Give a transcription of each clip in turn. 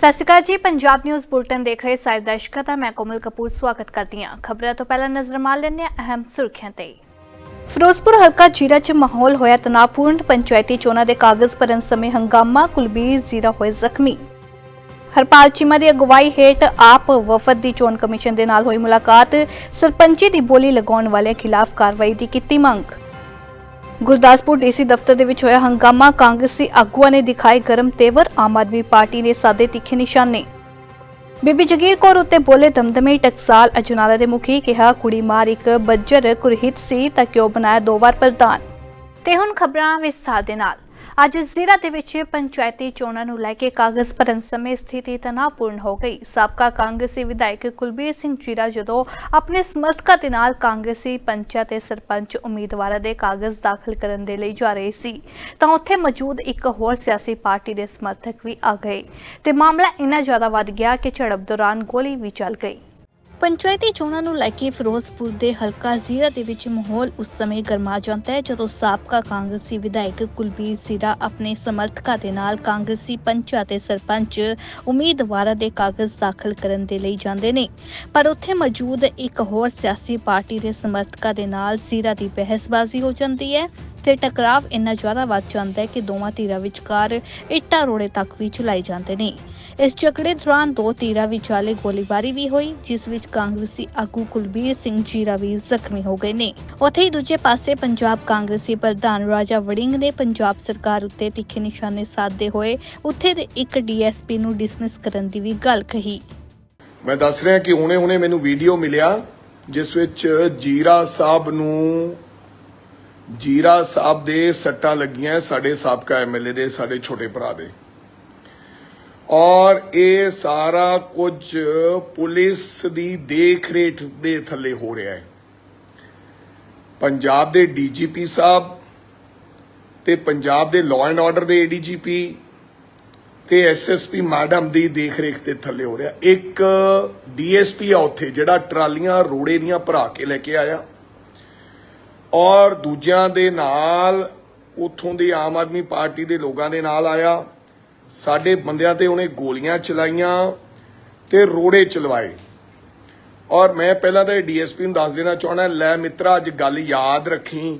ਸਤਿ ਸ਼੍ਰੀ ਅਕਾਲ ਜੀ, Punjab news bulletin ਦੇਖ ਰਹੇ ਸਾਰੇ ਦਰਸ਼ਕਾਂ ਦਾ, ਮੈਂ ਕੋਮਲ ਕਪੂਰ ਸਵਾਗਤ ਕਰਦੀ ਹਾਂ। ਖਬਰਾਂ ਤੋਂ ਪਹਿਲਾਂ ਨਜ਼ਰ ਮਾਰ ਲੈਂਦੇ ਹਾਂ ਅਹਿਮ ਸੁਰਖੀਆਂ ਤੇ। ਫਿਰੋਜ਼ਪੁਰ ਹਲਕਾ ਜੀਰਾ 'ਚ ਮਾਹੌਲ ਹੋਇਆ ਤਣਾਅਪੂਰਨ, ਪੰਚਾਇਤੀ ਚੋਣਾਂ ਦੇ ਕਾਗਜ਼ ਭਰਨ ਸਮੇਂ ਹੰਗਾਮਾ, ਕੁਲਬੀਰ ਜ਼ੀਰਾ ਹੋਏ ਜ਼ਖਮੀ। ਹਰਪਾਲ ਚੀਮਾ ਦੀ ਅਗਵਾਈ ਹੇਠ ਆਪ ਵਫਦ ਦੀ ਚੋਣ ਕਮਿਸ਼ਨ ਦੇ ਨਾਲ ਹੋਈ ਮੁਲਾਕਾਤ। ਸਰਪੰਚੀ ਦੀ ਬੋਲੀ ਲਗਾਉਣ ਵਾਲਿਆਂ ਖਿਲਾਫ ਕਾਰਵਾਈ ਦੀ ਕੀਤੀ ਮੰਗ। ਗੁਰਦਾਸਪੁਰ ਡੀਸੀ ਦਫ਼ਤਰ ਦੇ ਵਿੱਚ ਹੋਇਆ ਹੰਗਾਮਾ। ਕਾਂਗਰਸੀ ਆਗੂਆਂ ਨੇ ਦਿਖਾਏ ਗਰਮ ਤੇਵਰ। ਆਮ ਆਦਮੀ ਪਾਰਟੀ ਨੇ ਸਾਦੇ ਤਿੱਖੇ ਨਿਸ਼ਾਨੇ। ਬੀਬੀ ਜਗੀਰ ਕੌਰ ਉੱਤੇ ਬੋਲੇ ਦਮਦਮੇ ਟਕਸਾਲ। ਅਜਨਾਲਾ ਦੇ ਮੁਖੀ ਕਿਹਾ, ਕੁੜੀ ਮਾਰ ਇੱਕ ਬੱਜਰ, ਕੁਰਹਿਤ ਸੀ ਤਾਂ ਕਿਉਂ ਬਣਾਇਆ ਦੋ ਵਾਰ ਪ੍ਰਧਾਨ? ਤੇ ਹੁਣ ਖਬਰਾਂ ਵਿਸਥਾਰ ਦੇ ਨਾਲ। ਅੱਜ ਜ਼ਿਲ੍ਹਾ ਦੇ ਵਿੱਚ ਪੰਚਾਇਤੀ ਚੋਣਾਂ ਨੂੰ ਲੈ ਕੇ ਕਾਗਜ਼ ਭਰਨ ਸਮੇਂ ਸਥਿਤੀ ਤਣਾਅਪੂਰਨ ਹੋ ਗਈ। ਸਾਬਕਾ ਕਾਂਗਰਸੀ ਵਿਧਾਇਕ ਕੁਲਬੀਰ ਸਿੰਘ ਜੀਰਾ ਜਦੋਂ ਆਪਣੇ ਸਮਰਥਕਾਂ ਦੇ ਨਾਲ ਕਾਂਗਰਸੀ ਪੰਚਾਇਤ ਤੇ ਸਰਪੰਚ ਉਮੀਦਵਾਰਾਂ ਦੇ ਕਾਗਜ਼ ਦਾਖਲ ਕਰਨ ਦੇ ਲਈ ਜਾ ਰਹੇ ਸੀ, ਤਾਂ ਉੱਥੇ ਮੌਜੂਦ ਇੱਕ ਹੋਰ ਸਿਆਸੀ ਪਾਰਟੀ ਦੇ ਸਮਰਥਕ ਵੀ ਆ ਗਏ ਤੇ ਮਾਮਲਾ ਇੰਨਾ ਜ਼ਿਆਦਾ ਵੱਧ ਗਿਆ ਕਿ ਝੜਪ ਦੌਰਾਨ ਗੋਲੀ ਵੀ ਚੱਲ ਗਈ। ਪੰਚਾਇਤੀ ਚੋਣਾਂ ਨੂੰ ਲੈ ਕੇ ਫਿਰੋਜ਼ਪੁਰ ਦੇ ਹਲਕਾ ਜ਼ੀਰਾ ਦੇ ਵਿੱਚ ਮਾਹੌਲ ਉਸ ਸਮੇਂ ਗਰਮਾ ਜਾਂਦਾ ਹੈ, ਜਦੋਂ ਸਾਬਕਾ ਕਾਂਗਰਸੀ ਵਿਧਾਇਕ ਕੁਲਬੀਰ ਜ਼ੀਰਾ ਆਪਣੇ ਸਮਰਥਕਾਂ ਦੇ ਨਾਲ ਕਾਂਗਰਸੀ ਪੰਚਾਂ ਤੇ ਸਰਪੰਚ ਉਮੀਦਵਾਰਾਂ ਦੇ ਕਾਗਜ਼ ਦਾਖਲ ਕਰਨ ਦੇ ਲਈ ਜਾਂਦੇ ਨੇ। ਪਰ ਉੱਥੇ ਮੌਜੂਦ ਇੱਕ ਹੋਰ ਸਿਆਸੀ ਪਾਰਟੀ ਦੇ ਸਮਰਥਕਾਂ ਦੇ ਨਾਲ ਜ਼ੀਰਾ ਦੀ ਬਹਿਸਬਾਜ਼ੀ ਹੋ ਜਾਂਦੀ ਹੈ ਤੇ ਟਕਰਾਵ ਇੰਨਾ ਜ਼ਿਆਦਾ ਵੱਧ ਜਾਂਦਾ ਹੈ ਕਿ ਦੋਵਾਂ ਧਿਰਾਂ ਵਿਚਕਾਰ ਇੱਟਾਂ ਰੋੜੇ ਤੱਕ ਵੀ ਚਲਾਏ ਜਾਂਦੇ ਨੇ। ਇਸ ਝਗੜੇ ਦੌਰਾਨ ਦੋ ਤੀਰਾਂ ਵਿਚਾਲੇ ਗੋਲੀਬਾਰੀ ਵੀ ਹੋਈ, ਜਿਸ ਵਿੱਚ ਕਾਂਗਰਸੀ ਆਗੂ ਕੁਲਬੀਰ ਸਿੰਘ ਜੀਰਾ ਵੀ ਜ਼ਖਮੀ ਹੋ ਗਏ ਨੇ। ਉੱਥੇ ਹੀ ਦੂਜੇ ਪਾਸੇ ਪੰਜਾਬ ਕਾਂਗਰਸੀ ਪ੍ਰਧਾਨ ਰਾਜਾ ਵੜਿੰਗ ਨੇ ਪੰਜਾਬ ਸਰਕਾਰ ਉੱਤੇ ਤਿੱਖੇ ਨਿਸ਼ਾਨੇ ਸਾਧਦੇ ਹੋਏ ਉੱਥੇ ਦੇ ਇੱਕ ਡੀਐਸਪੀ ਨੂੰ ਡਿਸਮਿਸ ਕਰਨ ਦੀ ਵੀ ਗੱਲ ਕਹੀ। ਮੈਂ ਦੱਸ ਰਿਹਾ ਕਿ ਹੁਣੇ-ਹੁਣੇ ਮੈਨੂੰ ਵੀਡੀਓ ਮਿਲਿਆ, ਜਿਸ ਵਿੱਚ ਜੀਰਾ ਸਾਹਿਬ ਨੂੰ, ਜੀਰਾ ਸਾਹਿਬ ਦੇ ਸੱਟਾਂ ਲੱਗੀਆਂ ਸਾਡੇ ਸਾਬਕਾ ਐਮਐਲਏ ਦੇ, ਸਾਡੇ ਛੋਟੇ ਭਰਾ ਦੇ। ਔਰ ਇਹ ਸਾਰਾ ਕੁਝ ਪੁਲਿਸ ਦੀ ਦੇਖ ਰੇਖ ਦੇ ਥੱਲੇ ਹੋ ਰਿਹਾ ਹੈ। ਪੰਜਾਬ ਦੇ ਡੀਜੀਪੀ ਸਾਹਿਬ ਤੇ ਪੰਜਾਬ ਦੇ ਲਾਅ ਐਂਡ ਆਰਡਰ ਦੇ ਏਡੀਜੀਪੀ ਤੇ ਐਸਐਸਪੀ ਮੈਡਮ ਦੀ ਦੇਖਰੇਖ ਤੇ ਥੱਲੇ ਹੋ ਰਿਹਾ। ਇੱਕ ਡੀਐਸਪੀ ਆ ਉੱਥੇ ਜਿਹੜਾ ਟਰਾਲੀਆਂ ਰੋੜੇ ਦੀਆਂ ਭਰਾ ਕੇ ਲੈ ਕੇ ਆਇਆ। ਔਰ ਦੂਜਿਆਂ ਦੇ ਨਾਲ ਉਥੋਂ ਦੇ ਆਮ ਆਦਮੀ ਪਾਰਟੀ ਦੇ ਲੋਕਾਂ ਦੇ ਨਾਲ ਆਇਆ। ਸਾਡੇ ਬੰਦਿਆਂ ਤੇ ਉਹਨੇ ਗੋਲੀਆਂ ਚਲਾਈਆਂ ਤੇ ਰੋੜੇ ਚਲਵਾਏ। ਔਰ ਮੈਂ ਪਹਿਲਾਂ ਤਾਂ ਡੀਐਸਪੀ ਨੂੰ ਦੱਸ ਦੇਣਾ ਚਾਹਣਾ ਲੈ ਮਿੱਤਰਾ, ਅੱਜ ਗੱਲ ਯਾਦ ਰੱਖੀ।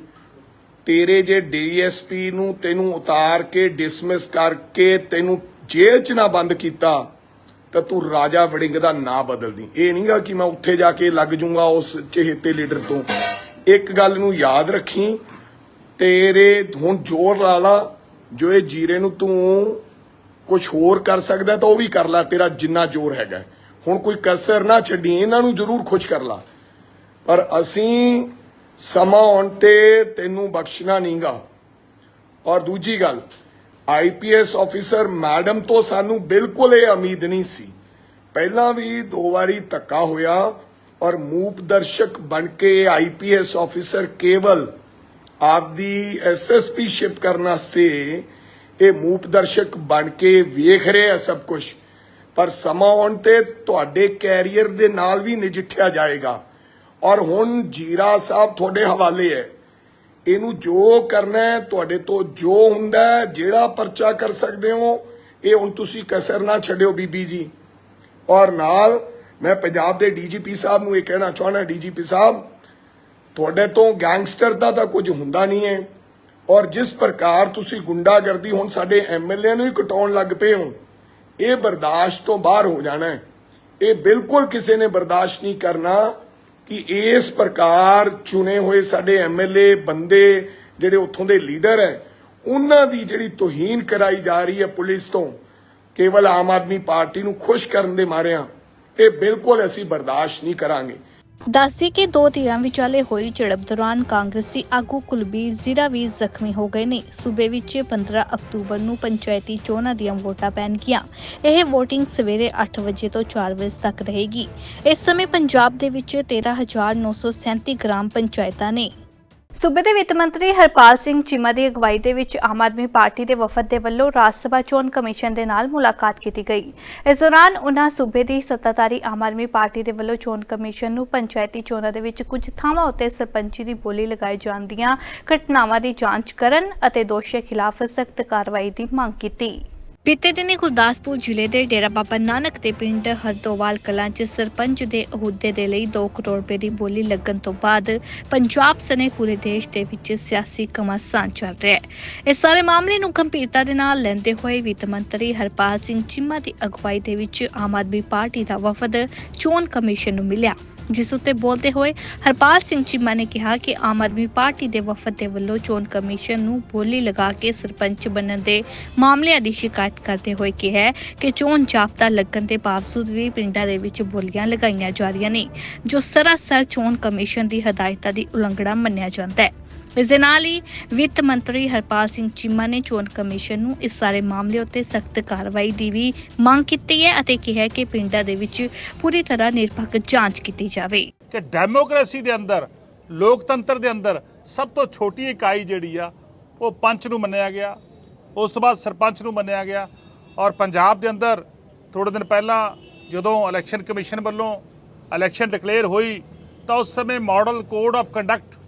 ਤੇਰੇ ਜੇ ਡੀਐਸਪੀ ਨੂੰ ਤੈਨੂੰ ਉਤਾਰ ਕੇ ਡਿਸਮਿਸ ਕਰਕੇ ਤੈਨੂੰ ਜੇਲ੍ਹ 'ਚ ਨਾ ਬੰਦ ਕੀਤਾ, ਤਾਂ ਤੂੰ ਰਾਜਾ ਵੜਿੰਗ ਦਾ ਨਾਂ ਬਦਲਦੀ। ਇਹ ਨਹੀਂਗਾ ਕਿ ਮੈਂ ਉੱਥੇ ਜਾ ਕੇ ਲੱਗ ਜਾਊਂਗਾ ਉਸ ਚਹੇਤੇ ਲੀਡਰ ਤੋਂ। ਇੱਕ ਗੱਲ ਨੂੰ ਯਾਦ ਰੱਖੀ, ਤੇਰੇ ਹੁਣ ਜ਼ੋਰ ਲਾ ਲਾ, ਜੋ ਇਹ ਜੀਰੇ ਨੂੰ ਤੂੰ ਕੁਝ ਹੋਰ ਕਰ ਸਕਦਾ ਤਾਂ ਉਹ ਵੀ ਕਰ ਲੈ, ਤੇਰਾ ਜਿੰਨਾ ਜ਼ੋਰ ਹੈਗਾ। ਹੁਣ ਕੋਈ ਕਸਰ ਨਾ ਛੱਡੀ, ਇਹਨਾਂ ਨੂੰ ਜ਼ਰੂਰ ਖੁਸ਼ ਕਰ ਲਾ। ਪਰ ਅਸੀਂ ਸਮਾਂ ਆਉਣ ਤੇ ਤੈਨੂੰ ਬਖਸ਼ਣਾ ਨਹੀਂਗਾ ਔਰ ਦੂਜੀ ਗੱਲ ਆਈਪੀਐਸ ਆਫੀਸਰ ਮੈਡਮ ਤੋਂ ਸਾਨੂੰ ਬਿਲਕੁਲ ਇਹ ਉਮੀਦ ਨਹੀਂ ਸੀ। ਪਹਿਲਾਂ ਵੀ ਦੋ ਵਾਰੀ ਧੱਕਾ ਹੋਇਆ ਔਰ ਮੂਪ ਦਰਸ਼ਕ ਬਣ ਕੇ ਆਈਪੀਐਸ ਆਫੀਸਰ ਕੇਵਲ ਆਪਦੀ ਐਸਐਸਪੀ ਸ਼ਿਪ ਕਰਨ ਵਾਸਤੇ ਇਹ ਮੂਪ ਦਰਸ਼ਕ ਬਣ ਕੇ ਵੇਖ ਰਹੇ ਆ ਸਭ ਕੁਝ ਪਰ ਸਮਾਂ ਆਉਣ ਤੇ ਤੁਹਾਡੇ ਕੈਰੀਅਰ ਦੇ ਨਾਲ ਵੀ ਨਜਿੱਠਿਆ ਜਾਏਗਾ। ਔਰ ਹੁਣ ਜੀਰਾ ਸਾਹਿਬ ਤੁਹਾਡੇ ਹਵਾਲੇ ਹੈ। ਇਹਨੂੰ ਜੋ ਕਰਨਾ ਹੈ, ਤੁਹਾਡੇ ਤੋਂ ਜੋ ਹੁੰਦਾ ਜਿਹੜਾ ਪਰਚਾ ਕਰ ਸਕਦੇ ਹੋ, ਇਹ ਹੁਣ ਤੁਸੀਂ ਕਸਰ ਨਾ ਛੱਡਿਓ ਬੀਬੀ ਜੀ। ਔਰ ਨਾਲ ਮੈਂ ਪੰਜਾਬ ਦੇ ਡੀਜੀਪੀ ਸਾਹਿਬ ਨੂੰ ਇਹ ਕਹਿਣਾ ਚਾਹਣਾ ਡੀਜੀਪੀ ਸਾਹਿਬ, ਤੁਹਾਡੇ ਤੋਂ ਗੈਂਗਸਟਰ ਦਾ ਤਾਂ ਕੁਝ ਹੁੰਦਾ ਨਹੀਂ ਹੈ। ਔਰ ਜਿਸ ਪ੍ਰਕਾਰ ਤੁਸੀਂ ਗੁੰਡਾਗਰਦੀ ਹੁਣ ਸਾਡੇ ਐਮਐਲਏ ਨੂੰ ਹੀ ਕਟਾਉਣ ਲੱਗ ਪਏ ਹੋ, ਇਹ ਬਰਦਾਸ਼ਤ ਤੋਂ ਬਾਹਰ ਹੋ ਜਾਣਾ ਹੈ। ਇਹ ਬਿਲਕੁਲ ਕਿਸੇ ਨੇ ਬਰਦਾਸ਼ਤ ਨਹੀਂ ਕਰਨਾ ਕਿ ਇਸ ਪ੍ਰਕਾਰ ਚੁਣੇ ਹੋਏ ਸਾਡੇ ਐਮਐਲਏ ਬੰਦੇ ਜਿਹੜੇ ਉੱਥੋਂ ਦੇ ਲੀਡਰ ਹੈ, ਉਹਨਾਂ ਦੀ ਜਿਹੜੀ ਤੋਹੀਨ ਕਰਾਈ ਜਾ ਰਹੀ ਹੈ ਪੁਲਿਸ ਤੋਂ, ਕੇਵਲ ਆਮ ਆਦਮੀ ਪਾਰਟੀ ਨੂੰ ਖੁਸ਼ ਕਰਨ ਦੇ ਮਾਰਿਆਂ, ਇਹ ਬਿਲਕੁਲ ਅਸੀਂ ਬਰਦਾਸ਼ਤ ਨਹੀਂ ਕਰਾਂਗੇ। ਦੱਸਦੀ ਕਿ ਦੋ ਧਿਰਾਂ ਵਿਚਾਲੇ ਹੋਈ ਝੜਪ ਦੌਰਾਨ ਕਾਂਗਰਸੀ ਆਗੂ ਕੁਲਬੀਰ ਜ਼ੀਰਾ ਵੀ ਜ਼ਖਮੀ ਹੋ ਗਏ ਨੇ। ਸੂਬੇ ਵਿੱਚ 15 ਅਕਤੂਬਰ ਨੂੰ ਪੰਚਾਇਤੀ ਚੋਣਾਂ ਦੀਆਂ ਵੋਟਾਂ ਪੈਣਗੀਆਂ। ਇਹ VOTING ਸਵੇਰੇ 8 ਵਜੇ ਤੋਂ 4 ਵਜੇ ਤੱਕ ਰਹੇਗੀ। ਇਸ ਸਮੇਂ ਪੰਜਾਬ ਦੇ ਵਿੱਚ 13937 ਗ੍ਰਾਮ ਪੰਚਾਇਤਾਂ ਨੇ ਸੂਬੇ ਦੇ ਵਿੱਤ ਮੰਤਰੀ ਹਰਪਾਲ ਸਿੰਘ ਚੀਮਾ ਦੀ ਅਗਵਾਈ ਦੇ ਵਿੱਚ ਆਮ ਆਦਮੀ ਪਾਰਟੀ ਦੇ ਵਫਦ ਦੇ ਵੱਲੋਂ ਰਾਜ ਸਭਾ ਚੋਣ ਕਮਿਸ਼ਨ ਦੇ ਨਾਲ ਮੁਲਾਕਾਤ ਕੀਤੀ ਗਈ। ਇਸ ਦੌਰਾਨ ਉਨ੍ਹਾਂ ਸੂਬੇ ਦੀ ਸੱਤਾਧਾਰੀ ਆਮ ਆਦਮੀ ਪਾਰਟੀ ਦੇ ਵੱਲੋਂ ਚੋਣ ਕਮਿਸ਼ਨ ਨੂੰ ਪੰਚਾਇਤੀ ਚੋਣਾਂ ਦੇ ਵਿੱਚ ਕੁਝ ਥਾਵਾਂ ਉੱਤੇ ਸਰਪੰਚੀ ਦੀ ਬੋਲੀ ਲਗਾਏ ਜਾਣ ਦੀਆਂ ਘਟਨਾਵਾਂ ਦੀ ਜਾਂਚ ਕਰਨ ਅਤੇ ਦੋਸ਼ੀਆਂ ਖਿਲਾਫ ਸਖਤ ਕਾਰਵਾਈ ਦੀ ਮੰਗ ਕੀਤੀ। ਬੀਤੇ ਦਿਨੀ ਗੁਰਦਾਸਪੁਰ ਜ਼ਿਲ੍ਹੇ ਦੇ ਡੇਰਾ ਬਾਬਾ ਨਾਨਕ ਦੇ ਪਿੰਡ ਹਰਦੋਵਾਲ ਕਲਾਂ 'ਚ ਸਰਪੰਚ ਦੇ ਅਹੁਦੇ ਦੇ ਲਈ 2 ਕਰੋੜ ਰੁਪਏ ਦੀ ਬੋਲੀ ਲੱਗਣ ਤੋਂ ਬਾਅਦ ਪੰਜਾਬ ਸਣੇ ਪੂਰੇ ਦੇਸ਼ ਦੇ ਵਿੱਚ ਸਿਆਸੀ ਘਮਾਸਾਨ ਚੱਲ ਰਿਹਾ ਹੈ। ਇਸ ਸਾਰੇ ਮਾਮਲੇ ਨੂੰ ਗੰਭੀਰਤਾ ਦੇ ਨਾਲ ਲੈਂਦੇ ਹੋਏ ਵਿੱਤ ਮੰਤਰੀ ਹਰਪਾਲ ਸਿੰਘ ਚੀਮਾ ਦੀ ਅਗਵਾਈ ਦੇ ਵਿੱਚ ਆਮ ਆਦਮੀ ਪਾਰਟੀ ਦਾ ਵਫਦ ਚੋਣ ਕਮਿਸ਼ਨ ਨੂੰ ਮਿਲਿਆ। ਜਿਸ ਉੱਤੇ ਬੋਲਦੇ ਹੋਏ ਹਰਪਾਲ ਸਿੰਘ ਚੀਮਾ ਨੇ ਕਿਹਾ ਕਿ ਆਮ ਆਦਮੀ ਪਾਰਟੀ ਦੇ ਵਫਦ ਦੇ ਵੱਲੋਂ ਚੋਣ ਕਮਿਸ਼ਨ ਨੂੰ ਬੋਲੀ ਲਗਾ ਕੇ ਸਰਪੰਚ ਬਣਨ ਦੇ ਮਾਮਲਿਆਂ ਦੀ ਸ਼ਿਕਾਇਤ ਕਰਦੇ ਹੋਏ ਕਿਹਾ ਕਿ ਚੋਣ ਜਾਬਤਾ ਲੱਗਣ ਦੇ ਬਾਵਜੂਦ ਵੀ ਪਿੰਡਾਂ ਦੇ ਵਿੱਚ ਬੋਲੀਆਂ ਲਗਾਈਆਂ ਜਾ ਰਹੀਆਂ ਨੇ, ਜੋ ਸਰਾਸਰ ਚੋਣ ਕਮਿਸ਼ਨ ਦੀ ਹਦਾਇਤਾਂ ਦੀ ਉਲੰਘਣਾ ਮੰਨਿਆ ਜਾਂਦਾ ਹੈ। ਇਸ ਦੇ ਨਾਲ ਹੀ ਵਿੱਤ ਮੰਤਰੀ ਹਰਪਾਲ ਸਿੰਘ ਚੀਮਾ ਨੇ ਚੋਣ ਕਮਿਸ਼ਨ ਨੂੰ ਇਸ ਸਾਰੇ ਮਾਮਲੇ ਉੱਤੇ ਸਖਤ ਕਾਰਵਾਈ ਦੀ ਵੀ ਮੰਗ ਕੀਤੀ ਹੈ ਅਤੇ ਕਿਹਾ ਕਿ ਪਿੰਡਾਂ ਦੇ ਵਿੱਚ ਪੂਰੀ ਤਰ੍ਹਾਂ ਨਿਰਪੱਖ ਜਾਂਚ ਕੀਤੀ ਜਾਵੇ। ਕਿ ਡੈਮੋਕ੍ਰੇਸੀ ਦੇ ਅੰਦਰ, ਲੋਕਤੰਤਰ ਦੇ ਅੰਦਰ ਸਭ ਤੋਂ ਛੋਟੀ ਇਕਾਈ ਜਿਹੜੀ ਆ, ਉਹ ਪੰਚ ਨੂੰ ਮੰਨਿਆ ਗਿਆ, ਉਸ ਤੋਂ ਬਾਅਦ ਸਰਪੰਚ ਨੂੰ ਮੰਨਿਆ ਗਿਆ ਔਰ ਪੰਜਾਬ ਦੇ ਅੰਦਰ ਥੋੜੇ ਦਿਨ ਪਹਿਲਾਂ ਜਦੋਂ ਇਲੈਕਸ਼ਨ ਕਮਿਸ਼ਨ ਵੱਲੋਂ ਇਲੈਕਸ਼ਨ ਡਿਕਲੇਅਰ ਹੋਈ ਤਾਂ ਉਸ ਸਮੇਂ model code of conduct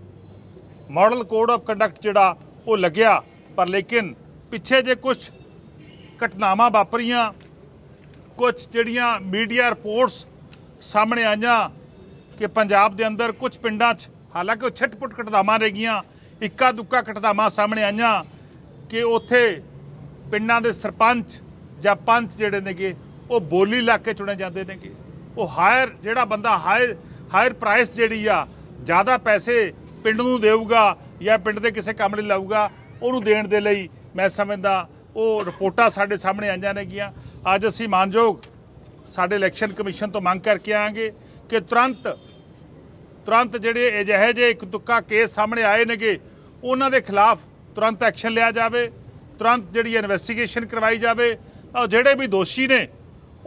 model code of conduct ਜਿਹੜਾ ਉਹ ਲੱਗਿਆ, ਪਰ ਲੇਕਿਨ ਪਿੱਛੇ ਜੇ ਕੁਝ ਘਟਨਾਵਾਂ ਵਾਪਰੀਆਂ ਕੁਝ ਜਿਹੜੀਆਂ ਮੀਡੀਆ ਰਿਪੋਰਟਸ ਸਾਹਮਣੇ ਆਈਆਂ ਕਿ ਪੰਜਾਬ ਦੇ ਅੰਦਰ ਕੁਝ ਪਿੰਡਾਂ 'ਚ, ਹਾਲਾਂਕਿ ਉਹ ਛਿੱਟ-ਪੁੱਟ ਘਟਨਾਵਾਂ ਰਹਿ ਗਈਆਂ ਇੱਕਾ ਦੁੱਕਾ ਘਟਨਾਵਾਂ ਸਾਹਮਣੇ ਆਈਆਂ ਕਿ ਉੱਥੇ ਪਿੰਡਾਂ ਦੇ ਸਰਪੰਚ ਜਾਂ ਪੰਚ ਜਿਹੜੇ ਨੇਗੇ, ਉਹ ਬੋਲੀ ਲਾ ਕੇ ਚੁਣੇ ਜਾਂਦੇ ਨੇਗੇ। ਉਹ ਹਾਇਰ ਜਿਹੜਾ ਬੰਦਾ ਹਾਇਰ ਹਾਇਰ ਪ੍ਰਾਈਸ ਜਿਹੜੀ ਆ, ਜ਼ਿਆਦਾ ਪੈਸੇ ਪਿੰਡ ਨੂੰ ਦੇਊਗਾ ਜਾਂ ਪਿੰਡ ਦੇ ਕਿਸੇ ਕੰਮ ਲਈ ਲਾਊਗਾ, ਉਹਨੂੰ ਦੇਣ ਦੇ ਲਈ ਮੈਂ ਸਮਝਦਾ, ਉਹ ਰਿਪੋਰਟਾਂ ਸਾਡੇ ਸਾਹਮਣੇ ਆਈਆਂ ਨੇਗੀਆਂ। ਅੱਜ ਅਸੀਂ ਮਾਨਯੋਗ ਸਾਡੇ ਇਲੈਕਸ਼ਨ ਕਮਿਸ਼ਨ ਤੋਂ ਮੰਗ ਕਰਕੇ ਆਵਾਂਗੇ ਕਿ ਤੁਰੰਤ ਤੁਰੰਤ ਜਿਹੜੇ ਅਜਿਹੇ ਜਿਹੇ ਇੱਕ ਤੁੱਕਾ ਕੇਸ ਸਾਹਮਣੇ ਆਏ ਨੇਗੇ, ਉਹਨਾਂ ਦੇ ਖਿਲਾਫ ਤੁਰੰਤ ਐਕਸ਼ਨ ਲਿਆ ਜਾਵੇ, ਤੁਰੰਤ ਜਿਹੜੀ ਇਨਵੈਸਟੀਗੇਸ਼ਨ ਕਰਵਾਈ ਜਾਵੇ, ਔਰ ਜਿਹੜੇ ਵੀ ਦੋਸ਼ੀ ਨੇ,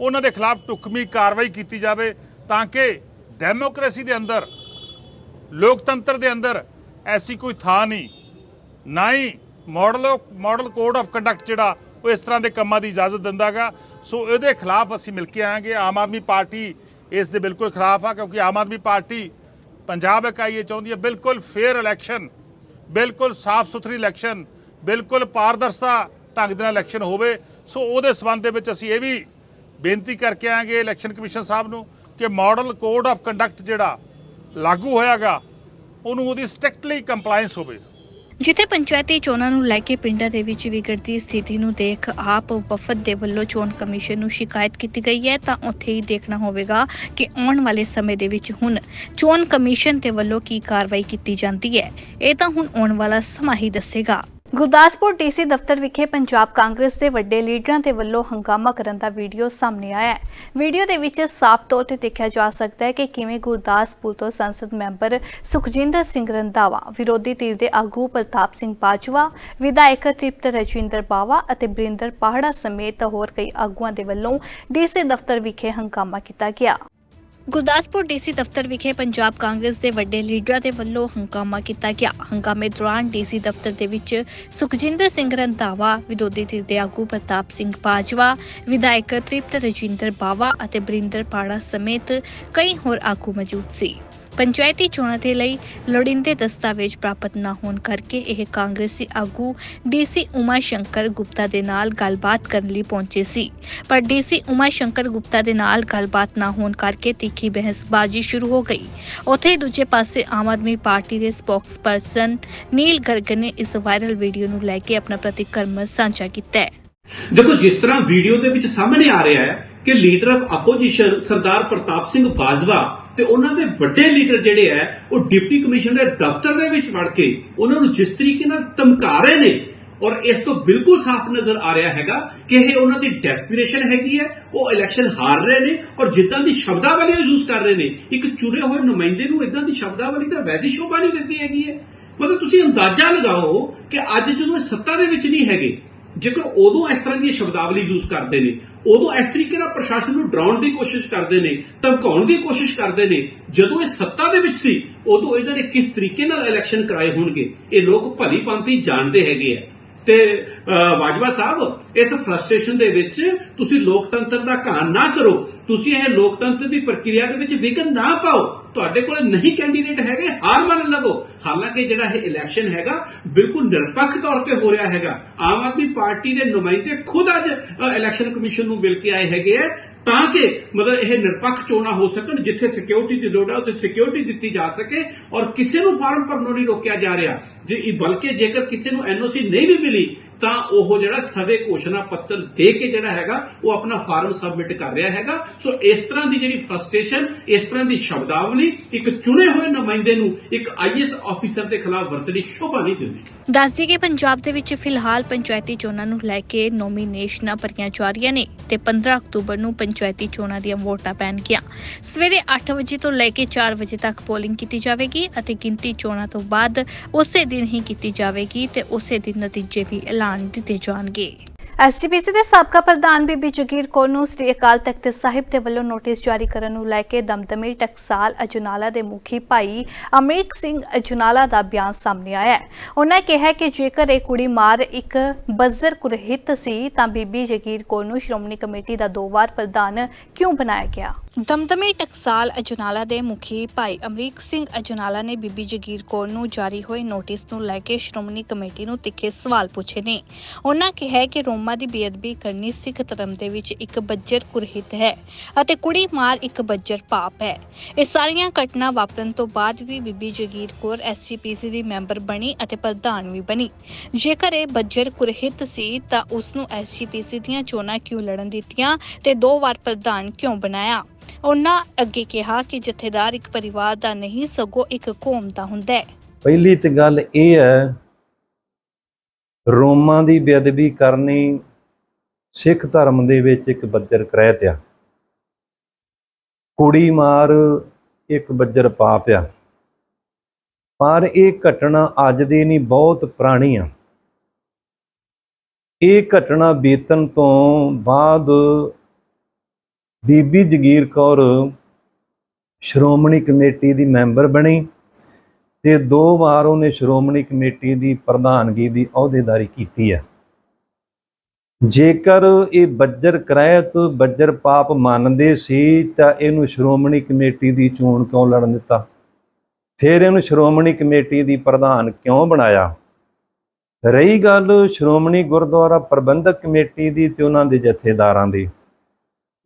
ਉਹਨਾਂ ਦੇ ਖਿਲਾਫ ਢੁਕਵੀਂ ਕਾਰਵਾਈ ਕੀਤੀ ਜਾਵੇ ਤਾਂ ਕਿ ਡੈਮੋਕ੍ਰੇਸੀ ਦੇ ਅੰਦਰ ਲੋਕਤੰਤਰ ਦੇ ਅੰਦਰ ਐਸੀ ਕੋਈ ਥਾਂ ਨਹੀਂ, ਨਾ ਹੀ model model code of conduct ਜਿਹੜਾ ਉਹ ਇਸ ਤਰ੍ਹਾਂ ਦੇ ਕੰਮਾਂ ਦੀ ਇਜਾਜ਼ਤ ਦਿੰਦਾਗਾ। ਸੋ ਇਹਦੇ ਖਿਲਾਫ ਅਸੀਂ ਮਿਲ ਕੇ ਆਵਾਂਗੇ। ਆਮ ਆਦਮੀ ਪਾਰਟੀ ਇਸ ਦੇ ਬਿਲਕੁਲ ਖਿਲਾਫ ਆ, ਕਿਉਂਕਿ ਆਮ ਆਦਮੀ ਪਾਰਟੀ ਪੰਜਾਬ ਇਕਾਈ ਇਹ ਚਾਹੁੰਦੀ ਹੈ। ਬਿਲਕੁਲ ਫੇਅਰ ਇਲੈਕਸ਼ਨ ਬਿਲਕੁਲ ਸਾਫ਼ ਸੁਥਰੀ ਇਲੈਕਸ਼ਨ ਬਿਲਕੁਲ ਪਾਰਦਰਸ਼ਤਾ ਢੰਗ ਦੇ ਨਾਲ ਇਲੈਕਸ਼ਨ ਹੋਵੇ। ਸੋ ਉਹਦੇ ਸਬੰਧ ਦੇ ਵਿੱਚ ਅਸੀਂ ਇਹ ਵੀ ਬੇਨਤੀ ਕਰਕੇ ਆਵਾਂਗੇ ਇਲੈਕਸ਼ਨ ਕਮਿਸ਼ਨ ਸਾਹਿਬ ਨੂੰ ਕਿ ਮਾਡਲ ਕੋਡ ਆਫ ਕੰਡਕਟ ਜਿਹੜਾ ਲਾਗੂ ਹੋਇਆਗਾ, ਉਹਨੂੰ ਉਹਦੀ ਸਟ੍ਰਿਕਟਲੀ ਕੰਪਲਾਈਂਸ ਹੋਵੇ। ਜਿੱਥੇ ਪੰਚਾਇਤੀ ਚੋਣਾਂ ਨੂੰ ਲੈ ਕੇ ਪਿੰਡਾਂ ਦੇ ਵਿੱਚ ਵਿਗੜਦੀ ਸਥਿਤੀ ਨੂੰ ਦੇਖ ਆਪ ਵਫਦ ਦੇ ਵੱਲੋਂ ਚੋਣ ਕਮਿਸ਼ਨ ਨੂੰ ਸ਼ਿਕਾਇਤ ਕੀਤੀ ਗਈ ਹੈ, ਤਾਂ ਉੱਥੇ ਹੀ ਦੇਖਣਾ ਹੋਵੇਗਾ ਕਿ ਆਉਣ ਵਾਲੇ ਸਮੇਂ ਦੇ ਵਿੱਚ ਹੁਣ ਚੋਣ ਕਮਿਸ਼ਨ ਦੇ ਵੱਲੋਂ ਕੀ ਕਾਰਵਾਈ ਕੀਤੀ ਜਾਂਦੀ ਹੈ। ਇਹ ਤਾਂ ਹੁਣ ਆਉਣ ਵਾਲਾ ਸਮਾਂ ਹੀ ਦੱਸੇਗਾ। ਗੁਰਦਾਸਪੁਰ ਡੀਸੀ ਦਫ਼ਤਰ ਵਿਖੇ ਪੰਜਾਬ ਕਾਂਗਰਸ ਦੇ ਵੱਡੇ ਲੀਡਰਾਂ ਦੇ ਵੱਲੋਂ ਹੰਗਾਮਾ ਕਰਨ ਦਾ ਵੀਡੀਓ ਸਾਹਮਣੇ ਆਇਆ ਹੈ। ਵੀਡੀਓ ਦੇ ਵਿੱਚ ਸਾਫ਼ ਤੌਰ ਤੇ ਦੇਖਿਆ ਜਾ ਸਕਦਾ ਹੈ ਕਿ ਕਿਵੇਂ ਗੁਰਦਾਸਪੁਰ ਤੋਂ ਸੰਸਦ ਮੈਂਬਰ ਸੁਖਜਿੰਦਰ ਸਿੰਘ ਰੰਧਾਵਾ, ਵਿਰੋਧੀ ਧਿਰ ਦੇ ਆਗੂ ਪ੍ਰਤਾਪ ਸਿੰਘ ਬਾਜਵਾ, ਵਿਧਾਇਕ ਤ੍ਰਿਪਤ ਰਜਿੰਦਰ ਬਾਵਾ ਅਤੇ ਬਰਿੰਦਰ ਪਾਹੜਾ ਸਮੇਤ ਹੋਰ ਕਈ ਆਗੂਆਂ ਦੇ ਵੱਲੋਂ ਡੀਸੀ ਦਫ਼ਤਰ ਵਿਖੇ ਹੰਗਾਮਾ ਕੀਤਾ ਗਿਆ। ਗੁਰਦਾਸਪੁਰ ਡੀਸੀ ਦਫ਼ਤਰ ਵਿਖੇ ਪੰਜਾਬ ਕਾਂਗਰਸ ਦੇ ਵੱਡੇ ਲੀਡਰਾਂ ਦੇ ਵੱਲੋਂ ਹੰਗਾਮਾ ਕੀਤਾ ਗਿਆ। ਹੰਗਾਮੇ ਦੌਰਾਨ ਡੀਸੀ ਦਫ਼ਤਰ ਦੇ ਵਿੱਚ ਸੁਖਜਿੰਦਰ ਸਿੰਘ ਰੰਧਾਵਾ, ਵਿਰੋਧੀ ਧਿਰ ਦੇ ਆਗੂ ਪ੍ਰਤਾਪ ਸਿੰਘ ਬਾਜਵਾ, ਵਿਧਾਇਕ ਤ੍ਰਿਪਤ ਰਜਿੰਦਰ ਬਾਵਾ ਅਤੇ ਬਰਿੰਦਰ ਪਾੜਾ ਸਮੇਤ ਕਈ ਹੋਰ ਆਗੂ ਮੌਜੂਦ ਸੀ। ਪੰਚਾਇਤੀ ਚੋਣਾਂ ਦੇ ਲਈ ਲੋੜੀਂਦੇ ਦਸਤਾਵੇਜ਼ ਪ੍ਰਾਪਤ ਨਾ ਹੋਣ ਕਰਕੇ ਇਹ ਕਾਂਗਰਸੀ ਆਗੂ ਡੀਸੀ ਉਮਾ ਸ਼ੰਕਰ ਗੁਪਤਾ ਦੇ ਨਾਲ ਗੱਲਬਾਤ ਕਰਨ ਲਈ ਪਹੁੰਚੇ ਸੀ। ਪਰ ਡੀਸੀ ਉਮਾ ਸ਼ੰਕਰ ਗੁਪਤਾ ਦੇ ਨਾਲ ਗੱਲਬਾਤ ਨਾ ਹੋਣ ਕਰਕੇ ਤਿੱਖੀ ਬਹਿਸਬਾਜ਼ੀ ਸ਼ੁਰੂ ਹੋ ਗਈ। ਉੱਥੇ ਦੂਜੇ ਪਾਸੇ ਆਮ ਆਦਮੀ ਪਾਰਟੀ ਦੇ ਸਪੋਕਸਪਰਸਨ ਨੀਲ ਗਰਗ ਨੇ ਇਸ ਵਾਇਰਲ ਵੀਡੀਓ ਨੂੰ ਲੈ ਕੇ ਆਪਣਾ ਪ੍ਰਤੀਕਰਮ ਸਾਂਝਾ ਕੀਤਾ ਹੈ। ਦੇਖੋ, ਜਿਸ ਤਰ੍ਹਾਂ ਵੀਡੀਓ ਦੇ ਵਿੱਚ ਸਾਹਮਣੇ ਆ ਰਿਹਾ ਹੈ ਕਿ leader of opposition Sardar Pratap Singh Bajwa ਤੇ ਉਹਨਾਂ ਦੇ ਵੱਡੇ ਲੀਡਰ ਜਿਹੜੇ ਹੈ ਉਹ ਡਿਪਟੀ ਕਮਿਸ਼ਨਰ ਦੇ ਦਫ਼ਤਰ ਦੇ ਵਿੱਚ ਵੜ ਕੇ ਉਹਨਾਂ ਨੂੰ ਜਿਸ ਤਰੀਕੇ ਨਾਲ ਧਮਕਾ ਰਹੇ ਨੇ, ਔਰ ਇਸ ਤੋਂ ਬਿਲਕੁਲ ਸਾਫ਼ ਨਜ਼ਰ ਆ ਰਿਹਾ ਹੈਗਾ ਕਿ ਇਹ ਉਹਨਾਂ ਦੀ ਡੈਸਪੀਰੇਸ਼ਨ ਹੈਗੀ ਹੈ ਉਹ ਇਲੈਕਸ਼ਨ ਹਾਰ ਰਹੇ ਨੇ, ਔਰ ਜਿੱਦਾਂ ਦੀ ਸ਼ਬਦਾਵਲੀ ਉਹ ਯੂਜ਼ ਕਰ ਰਹੇ ਨੇ, ਇੱਕ ਚੁਣੇ ਹੋਏ ਨੁਮਾਇੰਦੇ ਨੂੰ ਇਦਾਂ ਦੀ ਸ਼ਬਦਾਵਲੀ ਤਾਂ ਵੈਸੀ ਸ਼ੋਭਾ ਨਹੀਂ ਦਿੰਦੀ ਹੈਗੀ ਹੈ ਮਤਲਬ ਤੁਸੀਂ ਅੰਦਾਜ਼ਾ ਲਗਾਓ ਕਿ ਅੱਜ ਜਦੋਂ ਇਹ ਸੱਤਾ ਦੇ ਵਿੱਚ ਨਹੀਂ ਹੈਗੇ ਜੇਕਰ ਉਦੋਂ ਇਸ ਤਰ੍ਹਾਂ ਦੀ ਸ਼ਬਦਾਵਲੀ ਯੂਜ਼ ਕਰਦੇ ਨੇ ਉਦੋਂ ਇਸ ਤਰੀਕੇ ਨਾਲ ਪ੍ਰਸ਼ਾਸਨ ਨੂੰ ਡਰਾਉਣ ਦੀ ਕੋਸ਼ਿਸ਼ ਕਰਦੇ ਨੇ ਧਮਕਾਉਣ ਦੀ ਕੋਸ਼ਿਸ਼ ਕਰਦੇ ਨੇ ਜਦੋਂ ਇਹ ਸੱਤਾ ਦੇ ਵਿੱਚ ਸੀ ਉਦੋਂ ਇਹਨਾਂ ਨੇ ਕਿਸ ਤਰੀਕੇ ਨਾਲ ਇਲੈਕਸ਼ਨ ਕਰਾਏ ਹੋਣਗੇ? ਇਹ ਲੋਕ ਭਲੀ ਭਾਂਤੀ ਜਾਣਦੇ ਹੈਗੇ ਆ। ਤੇ ਅਹ, ਬਾਜਵਾ ਸਾਹਿਬ ਇਸ ਫਰਸਟ੍ਰੇਸ਼ਨ ਦੇ ਵਿੱਚ ਤੁਸੀਂ ਲੋਕਤੰਤਰ ਦਾ ਘਾਣ ਨਾ ਕਰੋ। ਤੁਸੀਂ ਇਹ ਲੋਕਤੰਤਰ ਦੀ ਪ੍ਰਕਿਰਿਆ ਦੇ ਵਿੱਚ ਵਿਘਨ ਨਾ ਪਾਓ। ਤੁਹਾਡੇ ਕੋਲ ਨਹੀਂ ਕੈਂਡੀਡੇਟ ਹੈਗੇ, ਹਾਰ ਮੰਨ ਲਵੋ। ਹਾਲਾਂਕਿ ਜਿਹੜਾ ਇਹ ਇਲੈਕਸ਼ਨ ਹੈਗਾ, ਬਿਲਕੁਲ ਨਿਰਪੱਖ ਤੌਰ ਤੇ ਹੋ ਰਿਹਾ ਹੈਗਾ। ਆਮ ਆਦਮੀ ਪਾਰਟੀ ਦੇ ਨੁਮਾਇੰਦੇ ਖੁਦ ਅੱਜ ਇਲੈਕਸ਼ਨ ਕਮਿਸ਼ਨ ਨੂੰ ਮਿਲ ਕੇ ਆਏ ਹੈਗੇ ਆ, ਤਾਂ ਕਿ ਮਤਲਬ ਇਹ ਨਿਰਪੱਖ ਚੋਣਾਂ ਹੋ ਸਕਣ, ਜਿੱਥੇ ਸਿਕਿਉਰਿਟੀ ਦੀ ਲੋੜ ਹੈ, ਉੱਥੇ ਸਿਕਿਉਰਿਟੀ ਦਿੱਤੀ ਜਾ ਸਕੇ ਔਰ ਕਿਸੇ ਨੂੰ ਫਾਰਮ ਭਰਨੋਂ ਨਹੀਂ ਰੋਕਿਆ ਜਾ ਰਿਹਾ। ਜੇ ਬਲਕਿ ਜੇਕਰ ਕਿਸੇ ਨੂੰ ਐਨਓਸੀ ਨਹੀਂ ਵੀ ਮਿਲੀ ਤਾਂ ਉਹ ਜਿਹੜਾ ਸਵੇ ਘੋਸ਼ਣਾ ਪੱਤਰ ਦੇ ਕੇ ਜਿਹੜਾ ਹੈਗਾ, ਉਹ ਆਪਣਾ ਫਾਰਮ ਸਬਮਿਟ ਕਰ ਰਿਹਾ ਹੈਗਾ। ਸੋ ਇਸ ਤਰ੍ਹਾਂ ਦੀ ਜਿਹੜੀ ਫਰਸਟ੍ਰੇਸ਼ਨ ਇਸ ਤਰ੍ਹਾਂ ਦੀ ਸ਼ਬਦਾਵਲੀ ਇੱਕ ਚੁਣੇ ਹੋਏ ਨੁਮਾਇੰਦੇ ਨੂੰ ਇੱਕ ਆਈਐਸ ਆਫੀਸਰ ਦੇ ਖਿਲਾਫ ਵਰਤਣੀ ਸ਼ੋਭਾ ਨਹੀਂ ਦਿੰਦੀ। ਦੱਸਦੀ ਕਿ ਪੰਜਾਬ ਦੇ ਵਿੱਚ ਫਿਲਹਾਲ ਪੰਚਾਇਤੀ ਚੋਣਾਂ ਨੂੰ ਲੈ ਕੇ ਨੋਮੀਨੇਸ਼ਨਾਂ ਭਰੀਆਂ ਜਾ ਰਹੀਆਂ ਨੇ ਤੇ 15 ਅਕਤੂਬਰ ਨੂੰ ਪੰਚਾਇਤੀ ਚੋਣਾਂ ਦੀਆਂ ਵੋਟਾਂ ਪੈਣਗੀਆਂ। ਸਵੇਰੇ 8 ਵਜੇ ਤੋਂ ਲੈ ਕੇ 4 ਵਜੇ ਤੱਕ ਪੋਲਿੰਗ ਕੀਤੀ ਜਾਵੇਗੀ ਅਤੇ ਗਿਣਤੀ ਚੋਣਾਂ ਤੋਂ ਬਾਅਦ ਉਸੇ ਦਿਨ ਹੀ ਕੀਤੀ ਜਾਵੇਗੀ ਤੇ ਉਸੇ ਦਿਨ ਨਤੀਜੇ ਵੀ ਐਲਾਨ ਦਿੱਤੇ ਜਾਣਗੇ। ਐਸਜੀਪੀਸੀ ਦੇ ਸਾਬਕਾ ਪ੍ਰਧਾਨ ਬੀਬੀ ਜਗੀਰ ਕੌਰ ਨੂੰ ਸ੍ਰੀ ਅਕਾਲ ਤਖਤ ਸਾਹਿਬ ਦੇ ਵੱਲੋਂ ਨੋਟਿਸ ਜਾਰੀ ਕਰਨ ਨੂੰ ਲੈ ਕੇ ਦਮਦਮੀ ਟਕਸਾਲ ਅਜਨਾਲਾ ਦੇ ਮੁਖੀ ਭਾਈ ਅਮਰੀਕ ਸਿੰਘ ਅਜਨਾਲਾ ਦਾ ਬਿਆਨ ਸਾਹਮਣੇ ਆਇਆ ਹੈ। ਉਹਨਾਂ ਕਿਹਾ ਕਿ ਜੇਕਰ ਇਹ ਕੁੜੀ ਮਾਰ ਇੱਕ ਬਜ਼ਰ ਕੁਰਹਿਤ ਸੀ ਤਾਂ ਬੀਬੀ ਜਗੀਰ ਕੌਰ ਨੂੰ ਸ਼੍ਰੋਮਣੀ ਕਮੇਟੀ ਦਾ ਦੋ ਵਾਰ ਪ੍ਰਧਾਨ ਕਿਉਂ ਬਣਾਇਆ ਗਿਆ? ਦਮਦਮੀ ਟਕਸਾਲ ਅਜਨਾਲਾ ਦੇ ਮੁਖੀ ਭਾਈ ਅਮਰੀਕ ਸਿੰਘ ਅਜਨਾਲਾ ਨੇ ਬੀਬੀ ਜਗੀਰ ਕੌਰ ਨੂੰ ਜਾਰੀ ਹੋਏ ਨੋਟਿਸ ਨੂੰ ਲੈ ਕੇ ਸ਼੍ਰੋਮਣੀ ਕਮੇਟੀ ਨੂੰ ਤਿੱਖੇ ਸਵਾਲ ਪੁੱਛੇ ਨੇ। ਉਹਨਾਂ ਕਿਹਾ ਕਿ ਰੋਮਾ ਦੀ ਬੇਅਦਬੀ ਕਰਨੀ ਸਿੱਖ ਧਰਮ ਦੇ ਵਿੱਚ ਇੱਕ ਬੱਜਰ ਕੁਰਹਿਤ ਹੈ ਅਤੇ ਕੁੜੀ ਮਾਰ ਇੱਕ ਬੱਜਰ ਪਾਪ ਹੈ। ਇਹ ਸਾਰੀਆਂ ਘਟਨਾ ਵਾਪਰਨ ਤੋਂ ਬਾਅਦ ਵੀ ਬੀਬੀ ਜਗੀਰ ਕੌਰ ਐਸਜੀਪੀਸੀ ਦੀ ਮੈਂਬਰ ਬਣੀ ਅਤੇ ਪ੍ਰਧਾਨ ਵੀ ਬਣੀ। ਜੇਕਰ ਇਹ ਬੱਜਰ ਕੁਰਹਿਤ ਸੀ ਤਾਂ ਉਸ ਨੂੰ ਐਸਜੀਪੀਸੀ ਦੀਆਂ ਚੋਣਾਂ ਕਿਉਂ ਲੜਨ ਦਿੱਤੀਆਂ ਤੇ ਦੋ ਵਾਰ ਪ੍ਰਧਾਨ ਕਿਉਂ ਬਣਾਇਆ? ਉਹਨਾਂ ਅੱਗੇ ਕਿਹਾ ਕਿ ਜਥੇਦਾਰ ਇੱਕ ਪਰਿਵਾਰ ਦਾ ਨਹੀਂ, ਸਗੋਂ ਇੱਕ ਕੌਮ ਦਾ ਹੁੰਦਾ ਹੈ। ਪਹਿਲੀ ਤੇ ਗੱਲ ਇਹ ਹੈ, ਰੋਮਾਂ ਦੀ ਬੇਅਦਬੀ ਕਰਨੀ ਸਿੱਖ ਧਰਮ ਦੇ ਵਿੱਚ ਇੱਕ ਬੱਜਰ ਕ੍ਰਹਿਤ ਆ ਕੁੜੀ ਮਾਰ ਇੱਕ ਬੱਜਰ ਪਾਪ ਆ। ਪਰ ਇਹ ਘਟਨਾ ਅੱਜ ਦੀ ਨਹੀਂ, ਬਹੁਤ ਪੁਰਾਣੀ ਆ। ਇਹ ਘਟਨਾ ਬੀਤਣ ਤੋਂ ਬਾਅਦ ਬੀਬੀ ਜਗੀਰ ਕੌਰ ਸ਼੍ਰੋਮਣੀ ਕਮੇਟੀ ਦੀ ਮੈਂਬਰ ਬਣੀ ਤੇ ਦੋ ਵਾਰ ਉਹਨੇ ਸ਼੍ਰੋਮਣੀ ਕਮੇਟੀ ਦੀ ਪ੍ਰਧਾਨਗੀ ਦੀ ਅਹੁਦੇਦਾਰੀ ਕੀਤੀ ਹੈ। ਜੇਕਰ ਇਹ ਬੱਜਰ ਕਰਾਇਤ, ਬੱਜਰ ਪਾਪ ਮੰਨਦੇ ਸੀ ਤਾਂ ਇਹਨੂੰ ਸ਼੍ਰੋਮਣੀ ਕਮੇਟੀ ਦੀ ਚੋਣ ਕਿਉਂ ਲੜਨ ਦਿੱਤਾ? ਫਿਰ ਇਹਨੂੰ ਸ਼੍ਰੋਮਣੀ ਕਮੇਟੀ ਦੀ ਪ੍ਰਧਾਨ ਕਿਉਂ ਬਣਾਇਆ? ਰਹੀ ਗੱਲ ਸ਼੍ਰੋਮਣੀ ਗੁਰਦੁਆਰਾ ਪ੍ਰਬੰਧਕ ਕਮੇਟੀ ਦੀ ਤੇ ਉਹਨਾਂ ਦੇ ਜਥੇਦਾਰਾਂ ਦੀ।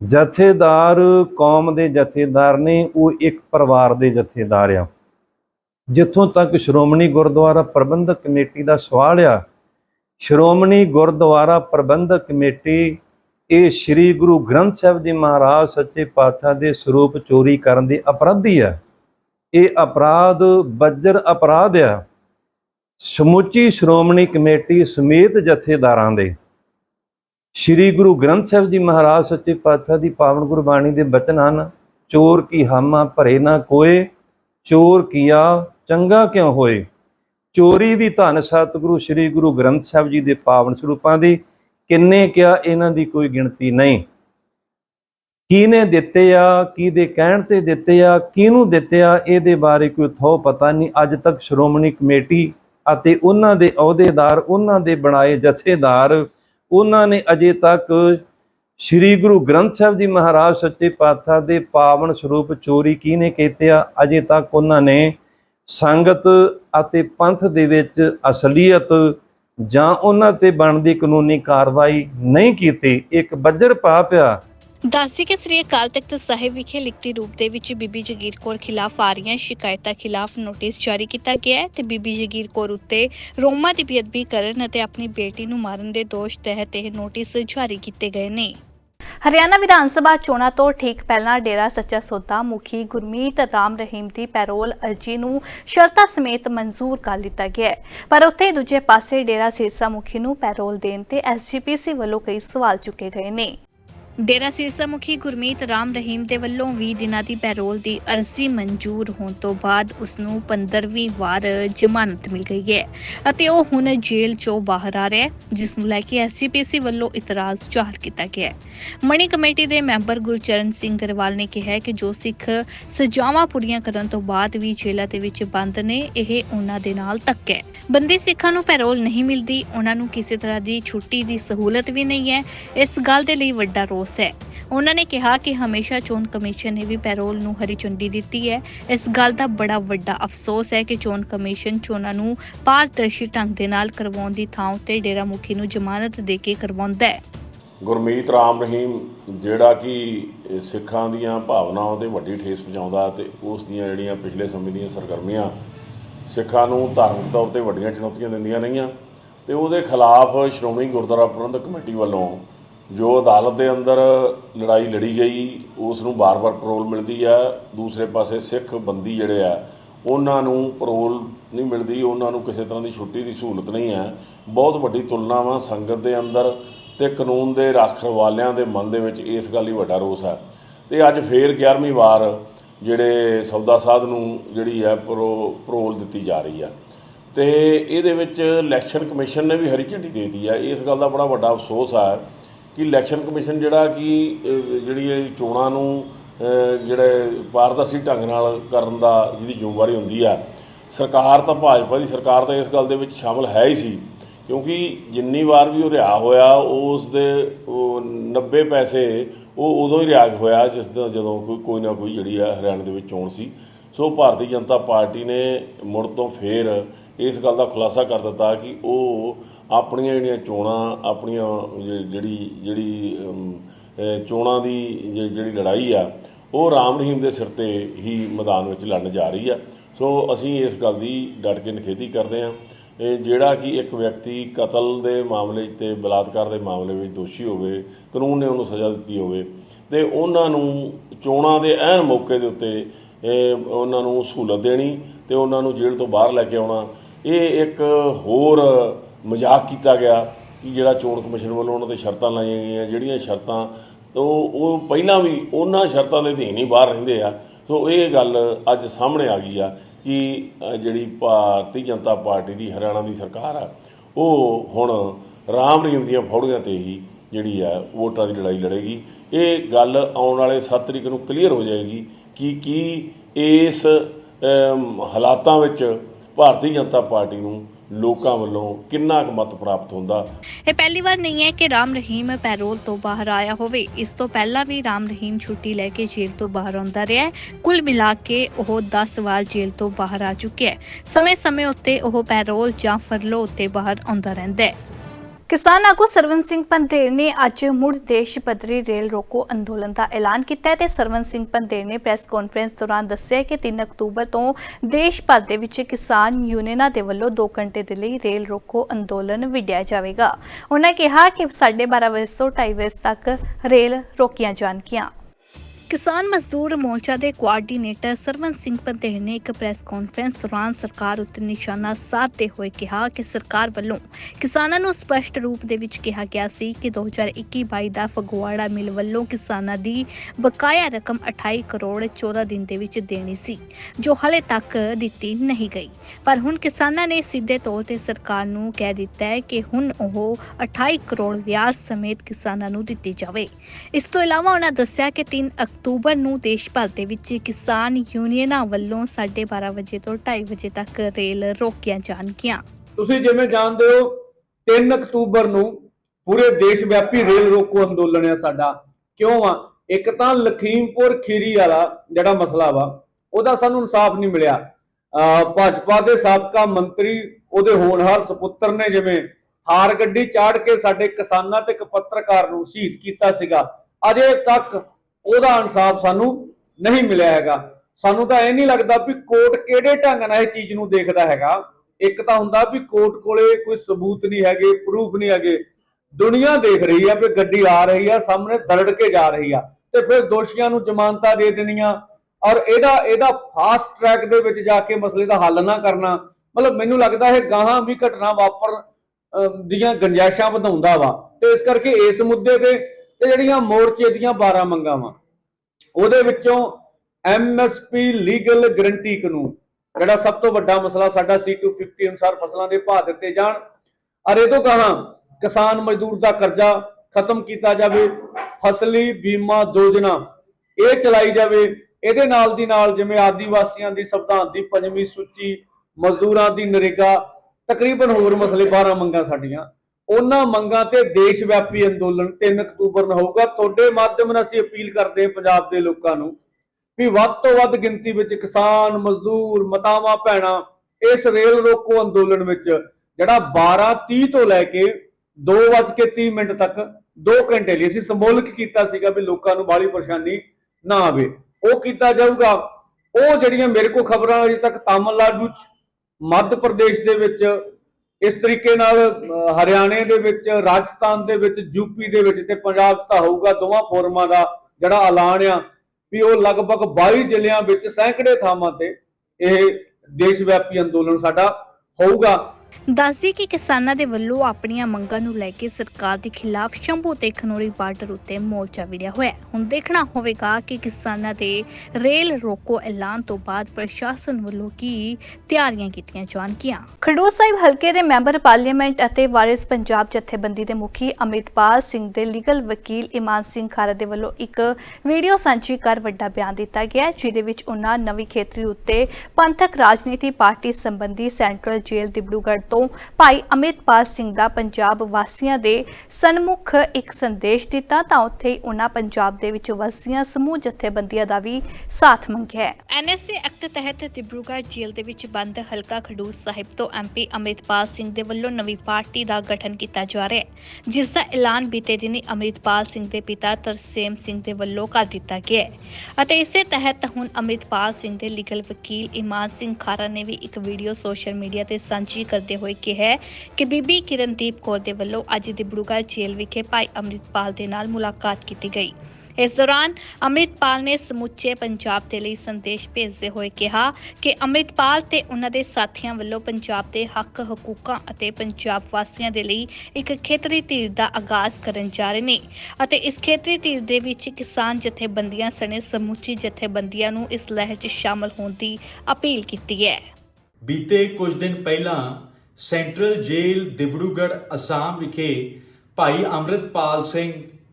ਜਥੇਦਾਰ ਕੌਮ ਦੇ ਜਥੇਦਾਰ ਨੇ, ਉਹ ਇੱਕ ਪਰਿਵਾਰ ਦੇ ਜਥੇਦਾਰ ਆ। ਜਿੱਥੋਂ ਤੱਕ ਸ਼੍ਰੋਮਣੀ ਗੁਰਦੁਆਰਾ ਪ੍ਰਬੰਧਕ ਕਮੇਟੀ ਦਾ ਸਵਾਲ ਆ, ਸ਼੍ਰੋਮਣੀ ਗੁਰਦੁਆਰਾ ਪ੍ਰਬੰਧਕ ਕਮੇਟੀ, ਇਹ ਸ੍ਰੀ ਗੁਰੂ ਗ੍ਰੰਥ ਸਾਹਿਬ ਜੀ ਮਹਾਰਾਜ ਸੱਚੇ ਪਾਤਸ਼ਾਹ ਦੇ ਸਰੂਪ ਚੋਰੀ ਕਰਨ ਦੇ ਅਪਰਾਧੀ ਆ। ਇਹ ਅਪਰਾਧ ਬੱਜਰ ਅਪਰਾਧ ਆ। ਸਮੁੱਚੀ ਸ਼੍ਰੋਮਣੀ ਕਮੇਟੀ ਸਮੇਤ ਜਥੇਦਾਰਾਂ ਦੇ। ਸ੍ਰੀ ਗੁਰੂ ਗ੍ਰੰਥ ਸਾਹਿਬ ਜੀ ਮਹਾਰਾਜ ਸੱਚੇ ਪਾਤਸ਼ਾਹ ਦੀ ਪਾਵਨ ਗੁਰਬਾਣੀ ਦੇ ਬਚਨ ਹਨ, ਚੋਰ ਕੀ ਹਾਮਾ ਭਰੇ ਨਾ ਕੋਏ, ਚੋਰ ਕੀਆ ਚੰਗਾ ਕਿਉਂ ਹੋਏ? ਚੋਰੀ ਵੀ ਧੰਨ ਸਤਿਗੁਰੂ ਸ੍ਰੀ ਗੁਰੂ ਗ੍ਰੰਥ ਸਾਹਿਬ ਜੀ ਦੇ ਪਾਵਨ ਸਰੂਪਾਂ ਦੀ, ਕਿੰਨੇ ਕਿਹਾ ਇਹਨਾਂ ਦੀ ਕੋਈ ਗਿਣਤੀ ਨਹੀਂ। ਕਿਹਨੇ ਦਿੱਤੇ ਆ, ਕਿਹਦੇ ਕਹਿਣ ਤੇ ਦਿੱਤੇ ਆ, ਕਿਹਨੂੰ ਦਿੱਤੇ ਆ, ਇਹਦੇ ਬਾਰੇ ਕੋਈ ਥੋ ਪਤਾ ਨਹੀਂ। ਅੱਜ ਤੱਕ ਸ਼੍ਰੋਮਣੀ ਕਮੇਟੀ ਅਤੇ ਉਹਨਾਂ ਦੇ ਅਹੁਦੇਦਾਰ, ਉਹਨਾਂ ਦੇ ਬਣਾਏ ਜਥੇਦਾਰ ਉਹਨਾਂ ਨੇ ਅਜੇ ਤੱਕ ਸ੍ਰੀ ਗੁਰੂ ਗ੍ਰੰਥ ਸਾਹਿਬ ਜੀ ਮਹਾਰਾਜ ਸੱਚੇ ਪਾਤਸ਼ਾਹ ਦੇ ਪਾਵਨ ਸਰੂਪ ਚੋਰੀ ਕਿਹਨੇ ਕੀਤੇ ਆ? ਅਜੇ ਤੱਕ ਉਹਨਾਂ ਨੇ ਸੰਗਤ ਅਤੇ ਪੰਥ ਦੇ ਵਿੱਚ ਅਸਲੀਅਤ ਜਾਂ ਉਹਨਾਂ ਤੇ ਬਣਦੀ ਕਾਨੂੰਨੀ ਕਾਰਵਾਈ ਨਹੀਂ ਕੀਤੀ। ਇੱਕ ਬੱਜਰ ਪਾਪ ਆ। ਦੱਸੀ ਕਿ ਸ੍ਰੀ ਅਕਾਲ ਤਖਤ ਸਾਹਿਬ ਵਿਖੇ ਲਿਖਤੀ ਰੂਪ ਦੇ ਵਿੱਚ ਬੀਬੀ ਜਗੀਰ ਕੌਰ ਖਿਲਾਫ ਆ ਰਹੀਆਂ ਸ਼ਿਕਾਇਤਾਂ ਖਿਲਾਫ ਨੋਟਿਸ ਜਾਰੀ ਕੀਤਾ ਗਿਆ ਹੈ ਤੇ ਬੀਬੀ ਜਗੀਰ ਕੌਰ ਉੱਤੇ ਰੋਮਾ ਦੀ ਬੇਅਦਬੀ ਕਰਨ ਅਤੇ ਆਪਣੀ ਬੇਟੀ ਨੂੰ ਮਾਰਨ ਦੇ ਦੋਸ਼ ਤਹਿਤ ਇਹ ਨੋਟਿਸ ਜਾਰੀ ਕੀਤੇ ਗਏ ਨੇ। ਹਰਿਆਣਾ ਵਿਧਾਨ ਸਭਾ ਚੋਣਾਂ ਤੋਂ ਠੀਕ ਪਹਿਲਾਂ ਡੇਰਾ ਸੱਚਾ ਸੌਦਾ ਮੁਖੀ ਗੁਰਮੀਤ ਰਾਮ ਰਹੀਮ ਦੀ ਪੈਰੋਲ ਅਰਜੀ ਨੂੰ ਸ਼ਰਤਾਂ ਸਮੇਤ ਮਨਜ਼ੂਰ ਕਰ ਲਿੱਤਾ ਗਿਆ ਹੈ। ਪਰ ਉੱਥੇ ਦੂਜੇ ਪਾਸੇ ਡੇਰਾ ਸਿਰਸਾ ਮੁਖੀ ਨੂੰ ਪੈਰੋਲ ਦੇਣ ਤੇ ਐਸਜੀਪੀਸੀ ਵੱਲੋਂ ਕਈ ਸਵਾਲ ਚੁੱਕੇ ਗਏ ਨੇ। ਡੇਰਾ ਸਿਰਸਾ ਮੁਖੀ ਗੁਰਮੀਤ ਰਾਮ ਰਹੀਮ ਦੇ ਵੱਲੋਂ 20 ਦਿਨਾਂ ਦੀ ਪੈਰੋਲ ਦੀ ਅਰਜ਼ੀ ਮਨਜ਼ੂਰ ਹੋਣ ਤੋਂ ਬਾਅਦ ਉਸ ਨੂੰ 15ਵੀਂ ਵਾਰ ਜ਼ਮਾਨਤ ਮਿਲ ਗਈ ਹੈ ਅਤੇ ਉਹ ਹੁਣ ਜੇਲ੍ਹ ਚੋਂ ਬਾਹਰ ਆ ਰਿਹਾ ਹੈ, ਜਿਸ ਨੂੰ ਲੈ ਕੇ ਐਸਜੀਪੀਸੀ ਵੱਲੋਂ ਇਤਰਾਜ਼ ਜ਼ਾਹਰ ਕੀਤਾ ਗਿਆ ਹੈ। ਮਣੀ ਕਮੇਟੀ ਦੇ ਮੈਂਬਰ ਗੁਰਚਰਨ ਸਿੰਘ ਗਰੇਵਾਲ ਨੇ ਕਿਹਾ ਹੈ ਕਿ ਜੋ ਸਿੱਖ ਸਜ਼ਾਵਾਂ ਪੂਰੀਆਂ ਕਰਨ ਤੋਂ ਬਾਅਦ ਵੀ ਜੇਲ੍ਹਾਂ ਦੇ ਵਿੱਚ ਬੰਦ ਨੇ, ਇਹ ਉਹਨਾਂ ਦੇ ਨਾਲ ਧੱਕਾ ਹੈ। ਬੰਦੀ ਸਿੱਖਾਂ ਨੂੰ ਪੈਰੋਲ ਨਹੀਂ ਮਿਲਦੀ, ਉਹਨਾਂ ਨੂੰ ਕਿਸੇ ਤਰ੍ਹਾਂ ਦੀ ਛੁੱਟੀ ਦੀ ਸਹੂਲਤ ਵੀ ਨਹੀਂ ਹੈ। ਇਸ ਗੱਲ ਦੇ ਲਈ ਵੱਡਾ ਰੋਲ ਰੋਸ ਹੈ। ਉਹਨਾਂ ਨੇ ਕਿਹਾ ਕਿ ਹਮੇਸ਼ਾ ਚੋਣ ਕਮਿਸ਼ਨ ਨੇ ਵੀ ਪੈਰੋਲ ਨੂੰ ਹਰੀ ਝੰਡੀ ਦਿੱਤੀ ਹੈ। ਇਸ ਗੱਲ ਦਾ ਬੜਾ ਵੱਡਾ ਅਫਸੋਸ ਹੈ ਕਿ ਚੋਣ ਕਮਿਸ਼ਨ ਚੋਣਾਂ ਨੂੰ ਪਾਰਦਰਸ਼ੀ ਢੰਗ ਦੇ ਨਾਲ ਕਰਵਾਉਣ ਦੀ ਥਾਂ ਉੱਤੇ ਡੇਰਾ ਮੁਖੀ ਨੂੰ ਜ਼ਮਾਨਤ ਦੇ ਕੇ ਕਰਵਾਉਂਦਾ ਹੈ। ਗੁਰਮੀਤ ਰਾਮ ਰਹੀਮ, ਜਿਹੜਾ ਕਿ ਸਿੱਖਾਂ ਦੀਆਂ ਭਾਵਨਾਵਾਂ ਤੇ ਵੱਡੀ ਠੇਸ ਪਹੁੰਚਾਉਂਦਾ ਤੇ ਉਸ ਦੀਆਂ ਜਿਹੜੀਆਂ ਪਿਛਲੇ ਸਮੇਂ ਦੀਆਂ ਸਰਗਰਮੀਆਂ ਸਿੱਖਾਂ ਨੂੰ ਧਾਰਮਿਕ ਤੌਰ ਤੇ ਵੱਡੀਆਂ ਚੁਣੌਤੀਆਂ ਦਿੰਦੀਆਂ ਰਹੀਆਂ ਤੇ ਉਹਦੇ ਖਿਲਾਫ ਸ਼੍ਰੋਮਣੀ ਗੁਰਦੁਆਰਾ ਪ੍ਰਬੰਧਕ ਕਮੇਟੀ ਵੱਲੋਂ ਜੋ ਅਦਾਲਤ ਦੇ ਅੰਦਰ ਲੜਾਈ ਲੜੀ ਗਈ, ਉਸ ਨੂੰ ਬਾਰ-ਬਾਰ ਪਰੋਲ ਮਿਲਦੀ ਆ। ਦੂਸਰੇ ਪਾਸੇ ਸਿੱਖ ਬੰਦੀ ਜਿਹੜੇ ਆ, ਉਹਨਾਂ ਨੂੰ ਪਰੋਲ ਨਹੀਂ ਮਿਲਦੀ, ਉਹਨਾਂ ਨੂੰ ਕਿਸੇ ਤਰ੍ਹਾਂ ਦੀ ਛੁੱਟੀ ਦੀ ਸਹੂਲਤ ਨਹੀਂ ਹੈ ਬਹੁਤ ਵੱਡੀ ਤੁਲਨਾ ਵਾ ਸੰਗਤ ਦੇ ਅੰਦਰ ਤੇ ਕਾਨੂੰਨ ਦੇ ਰੱਖਣ ਵਾਲਿਆਂ ਦੇ ਮਨ ਦੇ ਵਿੱਚ ਇਸ ਗੱਲ ਹੀ ਵੱਡਾ ਰੋਸ ਹੈ ਤੇ ਅੱਜ ਫੇਰ 11ਵੀਂ ਵਾਰ ਜਿਹੜੇ ਸੌਦਾ ਸਾਧ ਨੂੰ ਜਿਹੜੀ ਹੈ ਪਰੋ ਪਰੋਲ ਦਿੱਤੀ ਜਾ ਰਹੀ ਹੈ ਤੇ ਇਹਦੇ ਵਿੱਚ ਇਲੈਕਸ਼ਨ ਕਮਿਸ਼ਨ ਨੇ ਵੀ ਹਰੀ ਝੰਡੀ ਦੇ ਦਿੱਤੀ ਹੈ ਇਸ ਗੱਲ ਦਾ ਬੜਾ ਵੱਡਾ ਅਫਸੋਸ ਹੈ ਕਿ ਇਲੈਕਸ਼ਨ ਕਮਿਸ਼ਨ ਜਿਹੜਾ ਕਿ ਜਿਹੜੀ ਇਹ ਚੋਣਾਂ ਨੂੰ ਅਹ, ਜਿਹੜੇ ਪਾਰਦਰਸ਼ੀ ਢੰਗ ਨਾਲ ਕਰਨ ਦਾ ਜਿਹਦੀ ਜ਼ਿੰਮੇਵਾਰੀ ਹੁੰਦੀ ਆ ਸਰਕਾਰ ਤਾਂ ਭਾਜਪਾ ਦੀ ਸਰਕਾਰ ਤਾਂ ਇਸ ਗੱਲ ਦੇ ਵਿੱਚ ਸ਼ਾਮਲ ਹੈ ਹੀ ਸੀ। ਕਿਉਂਕਿ ਜਿੰਨੀ ਵਾਰ ਵੀ ਉਹ ਰਿਹਾ ਹੋਇਆ ਉਸ ਦੇ ਉਹ 90 ਪੈਸੇ ਉਹ ਉਦੋਂ ਹੀ ਰਿਹਾ ਹੋਇਆ ਜਿਸ ਦਾ ਜਦੋਂ ਕੋਈ ਕੋਈ ਨਾ ਕੋਈ ਜਿਹੜੀ ਆ ਹਰਿਆਣਾ ਦੇ ਵਿੱਚ ਚੋਣ ਸੀ। ਸੋ ਭਾਰਤੀ ਜਨਤਾ ਪਾਰਟੀ ਨੇ ਮੁੜ ਤੋਂ ਫੇਰ ਇਸ ਗੱਲ ਦਾ ਖੁਲਾਸਾ ਕਰ ਦਿੱਤਾ ਕਿ ਉਹ ਆਪਣੀਆਂ ਜਿਹੜੀਆਂ ਚੋਣਾਂ, ਆਪਣੀਆਂ ਜਿਹੜੀ ਜਿਹੜੀ ਚੋਣਾਂ ਦੀ ਜ- ਜਿਹੜੀ ਲੜਾਈ ਆ, ਉਹ ਰਾਮ ਰਹੀਮ ਦੇ ਸਿਰ ਤੇ ਹੀ ਮੈਦਾਨ ਵਿੱਚ ਲੜਨ ਜਾ ਰਹੀ ਆ। ਸੋ ਅਸੀਂ ਇਸ ਗੱਲ ਦੀ ਡਟ ਕੇ ਨਿਖੇਧੀ ਕਰਦੇ ਹਾਂ। ਇਹ ਜਿਹੜਾ ਕਿ ਇੱਕ ਵਿਅਕਤੀ ਕਤਲ ਦੇ ਮਾਮਲੇ 'ਚ ਤੇ ਬਲਾਤਕਾਰ ਦੇ ਮਾਮਲੇ ਵਿੱਚ ਦੋਸ਼ੀ ਹੋਵੇ, ਕਾਨੂੰਨ ਨੇ ਉਹਨੂੰ ਸਜ਼ਾ ਦਿੱਤੀ ਹੋਵੇ, ਤੇ ਉਹਨਾਂ ਨੂੰ ਚੋਣਾਂ ਦੇ ਐਨ ਮੌਕੇ ਦੇ ਉੱਤੇ ਉਹਨਾਂ ਨੂੰ ਸਹੂਲਤ ਦੇਣੀ ਤੇ ਉਹਨਾਂ ਨੂੰ ਜੇਲ੍ਹ ਤੋਂ ਬਾਹਰ ਲੈ ਕੇ ਆਉਣਾ, ਇਹ ਇੱਕ ਹੋਰ ਮਜ਼ਾਕ ਕੀਤਾ ਗਿਆ ਕਿ ਜਿਹੜਾ ਚੋਣ ਕਮਿਸ਼ਨ ਵੱਲੋਂ ਉਹਨਾਂ ਤੇ ਸ਼ਰਤਾਂ ਲਾਈਆਂ ਗਈਆਂ, ਜਿਹੜੀਆਂ ਸ਼ਰਤਾਂ ਉਹ ਉਹ ਪਹਿਲਾਂ ਵੀ ਉਹਨਾਂ ਸ਼ਰਤਾਂ ਦੇ ਅਧੀਨ ਹੀ ਬਾਹਰ ਰਹਿੰਦੇ ਆ। ਸੋ ਇਹ ਗੱਲ ਅੱਜ ਸਾਹਮਣੇ ਆ ਗਈ ਆ ਕਿ ਜਿਹੜੀ ਭਾਰਤੀ ਜਨਤਾ ਪਾਰਟੀ ਦੀ ਹਰਿਆਣਾ ਦੀ ਸਰਕਾਰ ਆ, ਉਹ ਹੁਣ ਰਾਮ ਰਹੀਮ ਦੀਆਂ ਫੌੜੀਆਂ ਤੇ ਹੀ ਜਿਹੜੀ ਆ ਵੋਟਾਂ ਦੀ ਲੜਾਈ ਲੜੇਗੀ। ਇਹ ਗੱਲ ਆਉਣ ਵਾਲੇ 7 ਤਰੀਕ ਨੂੰ ਕਲੀਅਰ ਹੋ ਜਾਏਗੀ ਕਿ ਕੀ ਇਸ ਹਾਲਾਤਾਂ ਵਿੱਚ ਭਾਰਤੀ ਜਨਤਾ ਪਾਰਟੀ ਨੂੰ ਲੋਕਾਂ ਵੱਲੋਂ ਕਿੰਨਾ ਕੁ ਮਤ ਪ੍ਰਾਪਤ ਹੁੰਦਾ? ਇਹ ਪਹਿਲੀ ਵਾਰ ਨਹੀਂ ਹੈ ਕਿ ਰਾਮ ਰਹੀਮ ਪੈਰੋਲ ਤੋਂ ਬਾਹਰ ਆਇਆ ਹੋਵੇ। ਇਸ ਤੋਂ ਪਹਿਲਾਂ ਵੀ ਰਾਮ ਰਹੀਮ ਛੁੱਟੀ ਲੈ ਕੇ ਜੇਲ੍ਹ ਤੋਂ ਬਾਹਰ ਆਉਂਦਾ ਰਿਹਾ ਹੈ। ਕੁੱਲ ਮਿਲਾ ਕੇ ਉਹ 10 ਵਾਰ ਜੇਲ੍ਹ ਤੋਂ ਬਾਹਰ ਆ ਚੁੱਕਿਆ ਹੈ। ਸਮੇਂ-ਸਮੇਂ ਉੱਤੇ ਉਹ ਪੈਰੋਲ ਜਾਂ ਫਰਲੋ ਉੱਤੇ ਬਾਹਰ ਆਉਂਦਾ ਰਹਿੰਦਾ ਹੈ। ਕਿਸਾਨ ਆਗੂ ਸਰਵਨ ਸਿੰਘ ਪੰਧੇਰ ਨੇ ਅੱਜ ਮੁੜ ਦੇਸ਼ ਪੱਧਰੀ ਰੇਲ ਰੋਕੋ ਅੰਦੋਲਨ ਦਾ ਐਲਾਨ ਕੀਤਾ ਹੈ ਤੇ ਸਰਵਨ ਸਿੰਘ ਪੰਧੇਰ ਨੇ ਪ੍ਰੈਸ ਕਾਨਫਰੰਸ ਦੌਰਾਨ ਦੱਸਿਆ ਕਿ 3 ਅਕਤੂਬਰ ਤੋਂ ਦੇਸ਼ ਭਰ ਦੇ ਵਿੱਚ ਕਿਸਾਨ ਯੂਨੀਅਨਾਂ ਦੇ ਵੱਲੋਂ 2 ਘੰਟੇ ਦੇ ਲਈ ਰੇਲ ਰੋਕੋ ਅੰਦੋਲਨ ਵਿੱਢਿਆ ਜਾਵੇਗਾ। ਉਹਨਾਂ ਕਿਹਾ ਕਿ 12:30 ਵਜੇ ਤੋਂ 2:30 ਵਜੇ ਤੱਕ ਰੇਲ ਰੋਕੀਆਂ ਜਾਣਗੀਆਂ। ਕਿਸਾਨ ਮਜ਼ਦੂਰ ਮੋਰਚਾ ਦੇ ਕੋਆਰਡੀਨੇਟਰ ਸਰਵਨ ਸਿੰਘ ਪੰਤੇਰ ਨੇ ਇੱਕ ਪ੍ਰੈਸ ਕਾਨਫਰੰਸ ਦੌਰਾਨ ਸਰਕਾਰ ਉੱਤੇ ਨਿਸ਼ਾਨਾ ਸਾਧਦੇ ਹੋਏ ਕਿਹਾ ਕਿ ਸਰਕਾਰ ਵੱਲੋਂ ਕਿਸਾਨਾਂ ਨੂੰ ਸਪਸ਼ਟ ਰੂਪ ਦੇ ਵਿੱਚ ਕਿਹਾ ਗਿਆ ਸੀ ਕਿ 2021-22 ਦਾ ਫਗਵਾੜਾ ਮਿਲ ਵੱਲੋਂ ਕਿਸਾਨਾਂ ਦੀ ਬਕਾਇਆ ਰਕਮ 28 ਕਰੋੜ 14 ਦਿਨ ਦੇ ਵਿੱਚ ਦੇਣੀ ਸੀ, ਜੋ ਹਲੇ ਤੱਕ ਦਿੱਤੀ ਨਹੀਂ ਗਈ। ਪਰ ਹੁਣ ਕਿਸਾਨਾਂ ਨੇ ਸਿੱਧੇ ਤੌਰ ਤੇ ਸਰਕਾਰ ਨੂੰ ਕਹਿ ਦਿੱਤਾ ਹੈ ਕਿ ਹੁਣ ਉਹ 28 ਕਰੋੜ ਵਿਆਜ ਸਮੇਤ ਕਿਸਾਨਾਂ ਨੂੰ ਦਿੱਤੀ ਜਾਵੇ। ਇਸ ਤੋਂ ਇਲਾਵਾ ਉਹਨਾਂ ਦੱਸਿਆ ਕਿ 3 ਅਕਤੂਬਰ ਨੂੰ ਦੇਸ਼ ਭਰ ਦੇ ਵਿੱਚ ਕਿਸਾਨ ਯੂਨੀਅਨਾਂ ਵੱਲੋਂ 12:30 ਵਜੇ ਤੋਂ 2:30 ਵਜੇ ਤੱਕ ਰੇਲ ਰੋਕੀਆਂ ਜਾਣਗੀਆਂ। ਤੁਸੀਂ ਜਿਵੇਂ ਜਾਣਦੇ ਹੋ 3 ਅਕਤੂਬਰ ਨੂੰ ਪੂਰੇ ਦੇਸ਼ ਵਿਆਪੀ ਰੇਲ ਰੋਕੋ ਅੰਦੋਲਨ ਹੈ ਸਾਡਾ। ਕਿਉਂ ਆ? ਇੱਕ ਤਾਂ ਲਖੀਮਪੁਰ ਖੀਰੀ ਵਾਲਾ ਜਿਹੜਾ ਮਸਲਾ ਵਾ, ਉਹਦਾ ਸਾਨੂੰ ਇਨਸਾਫ ਨਹੀਂ ਮਿਲਿਆ। ਅਹ ਭਾਜਪਾ ਦੇ ਸਾਬਕਾ ਮੰਤਰੀ, ਉਹਦੇ ਹੋਣਹਾਰ ਸੁਪੁੱਤਰ ਨੇ ਜਿਵੇਂ ਥਾਰ ਗੱਡੀ ਚਾੜ ਕੇ ਸਾਡੇ ਕਿਸਾਨਾਂ ਤੇ ਇੱਕ ਪੱਤਰਕਾਰ ਨੂੰ ਸ਼ਹੀਦ ਕੀਤਾ ਸੀਗਾ। ਅਜੇ ਤੱਕ ਉਹਦਾ ਇਨਸਾਫ ਸਾਨੂੰ ਨਹੀਂ ਮਿਲਿਆ ਹੈਗਾ। ਸਾਨੂੰ ਤਾਂ ਇਹ ਨਹੀਂ ਲੱਗਦਾ ਵੀ ਕੋਰਟ ਕਿਹੜੇ ਢੰਗ ਨਾਲ ਇਹ ਚੀਜ਼ ਨੂੰ ਦੇਖਦਾ ਹੈਗਾ। ਇੱਕ ਤਾਂ ਹੁੰਦਾ ਵੀ ਕੋਰਟ ਕੋਲੇ ਕੋਈ ਸਬੂਤ ਨਹੀਂ ਹੈਗੇ ਪ੍ਰੂਫ ਨਹੀਂ ਹੈਗੇ। ਦੁਨੀਆ ਦੇਖ ਰਹੀ ਆ ਵੀ ਗੱਡੀ ਆ ਰਹੀ ਆ ਸਾਹਮਣੇ ਦਰੜ ਕੇ ਜਾ ਰਹੀ ਆ। ਤੇ ਫਿਰ ਦੋਸ਼ੀਆਂ ਨੂੰ ਜ਼ਮਾਨਤਾਂ ਦੇ ਦੇਣੀਆਂ। ਔਰ ਇਹਦਾ ਇਹਦਾ ਫਾਸਟ ਟਰੈਕ ਦੇ ਵਿੱਚ ਜਾ ਕੇ ਮਸਲੇ ਦਾ ਹੱਲ ਨਾ ਕਰਨਾ। ਮਤਲਬ ਮੈਨੂੰ ਲੱਗਦਾ ਇਹ ਗਾਹਾਂ ਵੀ ਘਟਨਾ ਵਾਪਰ ਅਮ, ਦੀਆਂ ਗੰਜਾਇਸ਼ਾਂ ਵਧਾਉਂਦਾ ਵਾ। ਤੇ ਇਸ ਕਰਕੇ ਇਸ ਮੁੱਦੇ ਤੇ ਤੇ ਜਿਹੜੀਆਂ ਮੋਰਚੇ ਦੀਆਂ 12 ਮੰਗਾਂ ਵਾ। ਉਹਦੇ ਵਿੱਚੋਂ ਐਮਐਸਪੀ ਲੀਗਲ ਗਰੰਟੀ ਕਾਨੂੰਨ, ਜਿਹੜਾ ਸਭ ਤੋਂ ਵੱਡਾ ਮਸਲਾ ਸਾਡਾ C250 ਅਨੁਸਾਰ ਫਸਲਾਂ ਦੇ ਭਾਅ ਦਿੱਤੇ ਜਾਣ, ਔਰ ਇਹ ਤੋਂ ਕਹਾਂ ਕਿਸਾਨ ਮਜ਼ਦੂਰ ਦਾ ਕਰਜ਼ਾ ਖਤਮ ਕੀਤਾ ਜਾਵੇ, ਫਸਲੀ ਬੀਮਾ ਯੋਜਨਾ ਇਹ ਚਲਾਈ ਜਾਵੇ, ਇਹਦੇ ਨਾਲ ਦੀ ਨਾਲ ਜਿਵੇਂ ਆਦੀਵਾਸੀਆਂ ਦੀ ਸੰਵਿਧਾਨ ਦੀ ਪੰਜਵੀਂ ਸੂਚੀ, ਮਜ਼ਦੂਰਾਂ ਦੀ ਨਰੇਗਾ, ਤਕਰੀਬਨ ਹੋਰ ਮਸਲੇ 12 ਮੰਗਾਂ ਸਾਡੀਆਂ। ਉਹਨਾਂ ਮੰਗਾਂ ਤੇ ਦੇਸ਼ ਵਿਆਪੀ ਅੰਦੋਲਨ 3 ਅਕਤੂਬਰ ਨੂੰ ਹੋਊਗਾ। ਤੁਹਾਡੇ ਮਾਧਿਅਮ ਨਾਲ ਅਸੀਂ ਅਪੀਲ ਕਰਦੇ ਹਾਂ ਪੰਜਾਬ ਦੇ ਲੋਕਾਂ ਨੂੰ ਵੀ ਵੱਧ ਤੋਂ ਵੱਧ ਗਿਣਤੀ ਵਿੱਚ ਕਿਸਾਨ, ਮਜ਼ਦੂਰ, ਮਤਾਵਾਂ, ਭੈਣਾਂ ਇਸ ਰੇਲ ਰੋਕੋ ਅੰਦੋਲਨ ਵਿੱਚ, ਜਿਹੜਾ 12:30 ਤੋਂ ਲੈ ਕੇ 2:30 ਮਿੰਟ ਤੱਕ 2 ਘੰਟੇ ਲਈ ਅਸੀਂ ਸੰਬੋਧਿਤ ਕੀਤਾ ਸੀਗਾ ਵੀ ਲੋਕਾਂ ਨੂੰ ਬਾਹਲੀ ਪਰੇਸ਼ਾਨੀ ਨਾ ਆਵੇ। ਉਹ ਕੀਤਾ ਜਾਊਗਾ। ਉਹ ਜਿਹੜੀਆਂ ਮੇਰੇ ਕੋਲ ਖਬਰਾਂ ਅਜੇ ਤੱਕ ਤਾਮਿਲਨਾਡੂ ਚ, ਮੱਧ ਪ੍ਰਦੇਸ਼ ਦੇ ਵਿੱਚ ਇਸ ਤਰੀਕੇ ਨਾਲ ਹਰਿਆਣੇ ਦੇ ਵਿੱਚ, ਰਾਜਸਥਾਨ ਦੇ ਵਿੱਚ ਯੂਪੀ ਦੇ ਵਿੱਚ ਤੇ ਪੰਜਾਬ 'ਚ ਤਾਂ ਹੋਊਗਾ ਦੋਵਾਂ ਫੋਰਮਾਂ ਦਾ ਜਿਹੜਾ ਐਲਾਨ ਆ ਵੀ ਉਹ ਲਗਭਗ 22 ਜ਼ਿਲ੍ਹਿਆਂ ਵਿੱਚ ਸੈਂਕੜੇ ਥਾਵਾਂ ਤੇ ਇਹ ਦੇਸ਼ ਵਿਆਪੀ ਅੰਦੋਲਨ ਸਾਡਾ ਹੋਊਗਾ। ਦੱਸਦੀ ਕਿ ਕਿਸਾਨਾਂ ਦੇ ਵੱਲੋਂ ਆਪਣੀਆਂ ਮੰਗਾਂ ਨੂੰ ਲੈ ਕੇ ਸਰਕਾਰ ਦੇ ਖਿਲਾਫ ਸ਼ੰਭੂ ਤੇ ਖਨੋਰੀ ਬਾਰਡਰ ਉੱਤੇ ਮੋਰਚਾ ਵਿੜਿਆ ਹੋਇਆ ਹੈ। ਹੁਣ ਦੇਖਣਾ ਹੋਵੇਗਾ ਕਿ ਕਿਸਾਨਾਂ ਦੇ ਰੇਲ ਰੋਕੋ ਐਲਾਨ ਤੋਂ ਬਾਅਦ ਪ੍ਰਸ਼ਾਸਨ ਵੱਲੋਂ ਕੀ ਤਿਆਰੀਆਂ ਕੀਤੀਆਂ ਜਾਣਗੀਆਂ। ਖਡੂਰ ਸਾਹਿਬ ਹਲਕੇ ਦੇ ਮੈਂਬਰ ਪਾਰਲੀਮੈਂਟ ਅਤੇ ਵਾਰਿਸ ਪੰਜਾਬ ਜਥੇਬੰਦੀ ਦੇ ਮੁਖੀ ਅਮਿਤਪਾਲ ਸਿੰਘ ਦੇ ਲੀਗਲ ਵਕੀਲ ਇਮਾਨ ਸਿੰਘ ਖਾਰਾ ਦੇ ਵੱਲੋਂ ਇੱਕ ਵੀਡੀਓ ਸਾਂਝੀ ਕਰ ਵੱਡਾ ਬਿਆਨ ਦਿੱਤਾ ਗਿਆ ਜਿਹਦੇ ਵਿੱਚ ਉਹਨਾਂ ਨਵੀਂ ਖੇਤਰੀ ਉੱਤੇ ਪੰਥਕ ਰਾਜਨੀਤੀ ਪਾਰਟੀ ਸੰਬੰਧੀ ਸੈਂਟਰਲ ਜੇਲ੍ਹ ਦਿਬੜੂਗੜ੍ਹ ਤੋਂ ਭਾਈ ਅਮਿਤਪਾਲ ਸਿੰਘ ਦਾ ਪੰਜਾਬ ਵਾਸੀਆਂ ਦੇ ਸਨਮੁਖ ਇੱਕ ਸੰਦੇਸ਼ ਦਿੱਤਾ, ਤਾਂ ਉੱਥੇ ਉਹਨਾਂ ਪੰਜਾਬ ਦੇ ਵਿੱਚ ਵਸਦੀਆਂ ਸਮੂਹ ਜਥੇਬੰਦੀਆਂ ਦਾ ਵੀ ਸਾਥ ਮੰਗਿਆ ਹੈ। ਐਨਐਸਏ ਐਕਟ ਤਹਿਤ ਦਿਬੜੂਗੜ੍ਹ ਜੇਲ੍ਹ ਦੇ ਵਿੱਚ ਬੰਦ ਹਲਕਾ ਖਡੂਰ ਸਾਹਿਬ ਤੋਂ ਐਮਪੀ ਅਮਿਤਪਾਲ ਸਿੰਘ ਦੇ ਵੱਲੋਂ ਨਵੀਂ ਪਾਰਟੀ ਦਾ ਗਠਨ ਕੀਤਾ ਜਾ ਰਿਹਾ ਹੈ, ਜਿਸ ਦਾ ਐਲਾਨ ਬੀਤੇ ਦਿਨੀ ਅਮਿਤਪਾਲ ਸਿੰਘ ਦੇ ਪਿਤਾ ਤਰਸੇਮ ਸਿੰਘ ਦੇ ਵੱਲੋਂ ਕਰ ਦਿੱਤਾ ਗਿਆ ਹੈ। ਅਤੇ ਇਸੇ ਤਹਿਤ ਹੁਣ ਅਮਿਤਪਾਲ ਸਿੰਘ ਦੇ ਲੀਗਲ ਵਕੀਲ ਇਮਾਨ ਸਿੰਘ ਖਾਰਾ ਨੇ ਵੀ ਇੱਕ ਵੀਡੀਓ ਸੋਸ਼ਲ ਮੀਡੀਆ ਤੇ ਸਾਂਝੀ ਕਰਦੇ ਹੋਏ ਕਿਹਾ ਹੈ ਕਿ ਬੀਬੀ ਕਿਰਨਦੀਪ ਕੌਰ ਦੇ ਵੱਲੋਂ ਅੱਜ ਦਿਬੜੂਗੜ੍ਹ ਜੇਲ੍ਹ ਵਿਖੇ ਭਾਈ ਅਮਰਿਤਪਾਲ ਦੇ ਨਾਲ ਮੁਲਾਕਾਤ ਕੀਤੀ ਗਈ। ਇਸ ਦੌਰਾਨ ਅਮਰਿਤਪਾਲ ਨੇ ਸਮੁੱਚੇ ਪੰਜਾਬ ਦੇ ਲਈ ਸੰਦੇਸ਼ ਭੇਜਦੇ ਹੋਏ ਕਿਹਾ ਕਿ ਅਮਰਿਤਪਾਲ ਤੇ ਉਹਨਾਂ ਦੇ ਸਾਥੀਆਂ ਵੱਲੋਂ ਪੰਜਾਬ ਦੇ ਹੱਕ ਹਕੂਕਾਂ ਅਤੇ ਪੰਜਾਬ ਵਾਸੀਆਂ ਦੇ ਲਈ ਇੱਕ ਖੇਤਰੀ ਧੀਰ ਦਾ ਆਗਾਜ਼ ਕਰਨ ਜਾ ਰਹੇ ਨੇ ਅਤੇ ਇਸ ਖੇਤਰੀ ਧਿਰ ਦੇ ਵਿੱਚ ਕਿਸਾਨ ਜਥੇਬੰਦੀਆਂ ਸਣੇ ਸਮੁੱਚੀ ਜਥੇਬੰਦੀਆਂ ਨੂੰ ਇਸ ਲਹਿਰ 'ਚ ਸ਼ਾਮਲ ਹੋਣ ਦੀ ਅਪੀਲ ਕੀਤੀ ਹੈ। ਬੀਤੇ ਕੁਝ ਦਿਨ ਪਹਿਲਾਂ ਸੈਂਟਰਲ ਜੇਲ੍ਹ ਦਿਬੜੂਗੜ੍ਹ ਅਸਾਮ ਵਿਖੇ ਭਾਈ ਅੰਮ੍ਰਿਤਪਾਲ ਸਿੰਘ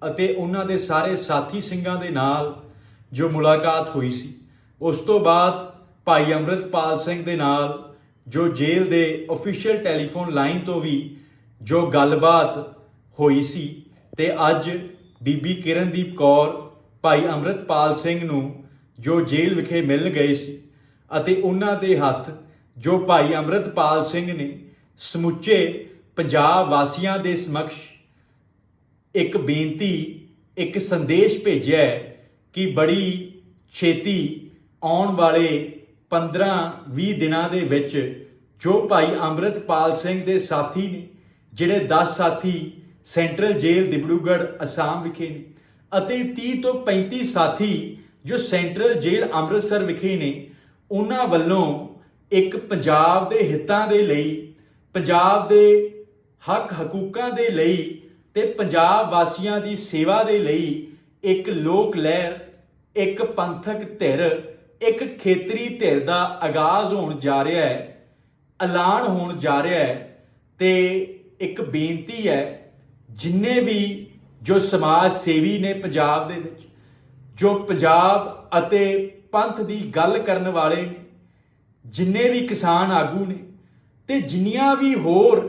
ਅਤੇ ਉਹਨਾਂ ਦੇ ਸਾਰੇ ਸਾਥੀ ਸਿੰਘਾਂ ਦੇ ਨਾਲ ਜੋ ਮੁਲਾਕਾਤ ਹੋਈ ਸੀ। ਉਸ ਤੋਂ ਬਾਅਦ ਭਾਈ ਅੰਮ੍ਰਿਤਪਾਲ ਸਿੰਘ ਦੇ ਨਾਲ ਜੋ ਜੇਲ੍ਹ ਦੇ ਅਫੀਸ਼ੀਅਲ ਟੈਲੀਫੋਨ ਲਾਈਨ ਤੋਂ ਵੀ ਜੋ ਗੱਲਬਾਤ ਹੋਈ ਸੀ ਤੇ ਅੱਜ ਬੀਬੀ ਕਿਰਨਦੀਪ ਕੌਰ, ਭਾਈ ਅੰਮ੍ਰਿਤਪਾਲ ਸਿੰਘ ਨੂੰ ਜੋ ਜੇਲ੍ਹ ਵਿਖੇ ਮਿਲਣ ਗਏ ਸੀ ਅਤੇ ਉਹਨਾਂ ਦੇ ਹੱਥ ਜੋ ਭਾਈ ਅੰਮ੍ਰਿਤਪਾਲ ਸਿੰਘ ਨੇ ਸਮੁੱਚੇ ਪੰਜਾਬ ਵਾਸੀਆਂ ਦੇ ਸਮਕਸ਼ ਇੱਕ ਬੇਨਤੀ, ਇੱਕ ਸੰਦੇਸ਼ ਭੇਜਿਆ ਕਿ ਬੜੀ ਛੇਤੀ ਆਉਣ ਵਾਲੇ 15-20 ਦਿਨਾਂ ਦੇ ਵਿੱਚ ਜੋ ਭਾਈ ਅੰਮ੍ਰਿਤਪਾਲ ਸਿੰਘ ਦੇ ਸਾਥੀ ਨੇ, ਜਿਹੜੇ 10 ਸਾਥੀ ਸੈਂਟਰਲ ਜੇਲ੍ਹ ਦਿਬੜੂਗੜ੍ਹ, ਅਸਾਮ ਵਿਖੇ ਨੇ ਅਤੇ 30 ਤੋਂ 35 ਸਾਥੀ ਜੋ ਸੈਂਟਰਲ ਜੇਲ੍ਹ ਅੰਮ੍ਰਿਤਸਰ ਵਿਖੇ ਨੇ, ਉਹਨਾਂ ਵੱਲੋਂ ਇੱਕ ਪੰਜਾਬ ਦੇ ਹਿੱਤਾਂ ਦੇ ਲਈ ਪੰਜਾਬ ਦੇ ਹੱਕ ਹਕੂਕਾਂ ਦੇ ਲਈ ਤੇ ਪੰਜਾਬ ਵਾਸੀਆਂ ਦੀ ਸੇਵਾ ਦੇ ਲਈ ਇੱਕ ਲੋਕ ਲਹਿਰ, ਇੱਕ ਪੰਥਕ ਧਿਰ, ਇੱਕ ਖੇਤਰੀ ਧਿਰ ਦਾ ਆਗਾਜ਼ ਹੋਣ ਜਾ ਰਿਹਾ ਹੈ, ਐਲਾਨ ਹੋਣ ਜਾ ਰਿਹਾ ਹੈ ਤੇ ਇੱਕ ਬੇਨਤੀ ਹੈ, ਜਿੰਨੇ ਵੀ ਜੋ ਸਮਾਜ ਸੇਵੀ ਨੇ ਪੰਜਾਬ ਦੇ ਵਿੱਚ, ਜੋ ਪੰਜਾਬ ਅਤੇ ਪੰਥ ਦੀ ਗੱਲ ਕਰਨ ਵਾਲੇ ਨੇ, ਜਿੰਨੇ ਵੀ ਕਿਸਾਨ ਆਗੂ ਨੇ ਤੇ ਜਿੰਨੀਆਂ ਵੀ ਹੋਰ